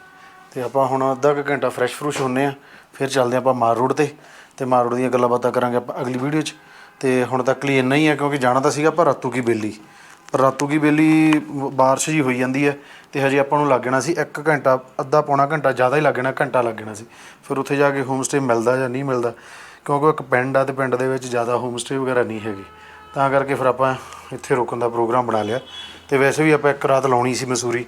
ਤੇ ਆਪਾਂ ਹੁਣ ਅੱਧਾ ਕੁ ਘੰਟਾ ਫਰੈਸ਼ ਫਰੂਸ਼ ਹੁੰਨੇ ਆ। ਫਿਰ ਚੱਲਦੇ ਆਪਾਂ ਮਾਰ ਰੋਡ ਤੇ। ਤੇ ਮਾਰ ਰੋਡ ਦੀਆਂ ਗੱਲਾਂ ਬਾਤਾਂ ਕਰਾਂਗੇ ਆਪਾਂ ਅਗਲੀ ਵੀਡੀਓ 'ਚ। ਤੇ ਹੁਣ ਤੱਕ ਲਈ ਇੰਨਾ ਹੀ ਆ ਕਿਉਂਕਿ ਜਾਣਾ ਤਾਂ ਸੀਗਾ ਪਰ ਰਾਤੂ ਕੀ ਬੇਲੀ। ਪਰ ਰਾਤੂ ਕੀ ਬੇਲੀ ਬਾਰਿਸ਼ ਜੀ ਹੋਈ ਜਾਂਦੀ ਹੈ ਤੇ ਹਜੇ ਆਪਾਂ ਨੂੰ ਲੱਗਣਾ ਸੀ 1 ਘੰਟਾ, ਅੱਧਾ ਪੌਣਾ ਘੰਟਾ ਜ਼ਿਆਦਾ ਹੀ ਲੱਗਣਾ, ਘੰਟਾ ਲੱਗਣਾ ਸੀ। ਫਿਰ ਉੱਥੇ ਜਾ ਕੇ ਹੋਮ ਸਟੇ ਮਿਲਦਾ ਜਾਂ ਨਹੀਂ ਮਿਲਦਾ। ਕਿਉਂਕਿ ਇੱਕ ਪਿੰਡ ਆ ਤੇ ਪਿੰਡ ਦੇ ਵਿੱਚ ਜ਼ਿਆਦਾ ਹੋਮ ਸਟੇ ਵਗੈਰਾ ਨਹੀਂ ਹੈਗੇ। ਤਾਂ ਕਰਕੇ ਫਿਰ ਆਪਾਂ ਇੱਥੇ ਰੁਕਣ ਦਾ ਪ੍ਰੋਗਰਾਮ ਬਣਾ ਲਿਆ। ਤੇ ਵੈਸੇ ਵੀ ਆਪਾਂ ਇੱਕ ਰਾਤ ਲਾਉਣੀ ਸੀ ਮਸੂਰੀ।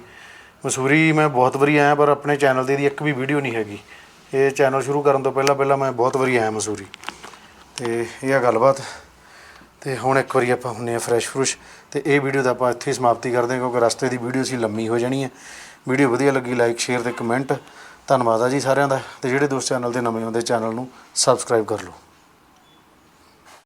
ਮਸੂਰੀ ਮੈਂ ਬਹੁਤ ਵਾਰੀ ਆਇਆ, ਪਰ ਆਪਣੇ ਚੈਨਲ ਤੇ ਦੀ ਇੱਕ ਵੀ ਵੀਡੀਓ ਨਹੀਂ ਹੈਗੀ। ਇਹ ਚੈਨਲ ਸ਼ੁਰੂ ਕਰਨ ਤੋਂ ਪਹਿਲਾਂ ਪਹਿਲਾਂ ਮੈਂ ਬਹੁਤ ਵਾਰੀ ਆਇਆ ਮਸੂਰੀ। ਤੇ ਇਹ ਆ ਗੱਲਬਾਤ। ਤੇ ਹੁਣ ਇੱਕ ਵਾਰੀ ਆਪਾਂ ਹੁੰਨੇ ਆ ਫਰੈਸ਼ ਫਰੁਸ਼ ਤੇ ਇਹ ਵੀਡੀਓ ਦਾ ਆਪਾਂ ਇੱਥੇ ਹੀ ਸਮਾਪਤੀ ਕਰਦੇ ਹਾਂ, ਕਿਉਂਕਿ ਰਸਤੇ ਦੀ ਵੀਡੀਓ ਸੀ ਲੰਮੀ ਹੋ ਜਾਣੀ ਹੈ। ਵੀਡੀਓ ਵਧੀਆ ਲੱਗੀ ਲਾਈਕ ਸ਼ੇਅਰ ਤੇ ਕਮੈਂਟ ਧੰਨਵਾਦ ਆ ਜੀ ਸਾਰਿਆਂ ਦਾ। ਤੇ ਜਿਹੜੇ ਦੋਸਤ ਚੈਨਲ ਦੇ ਨਵੇਂ ਆਉਂਦੇ, ਚੈਨਲ ਨੂੰ ਸਬਸਕ੍ਰਾਈਬ ਕਰ ਲਓ।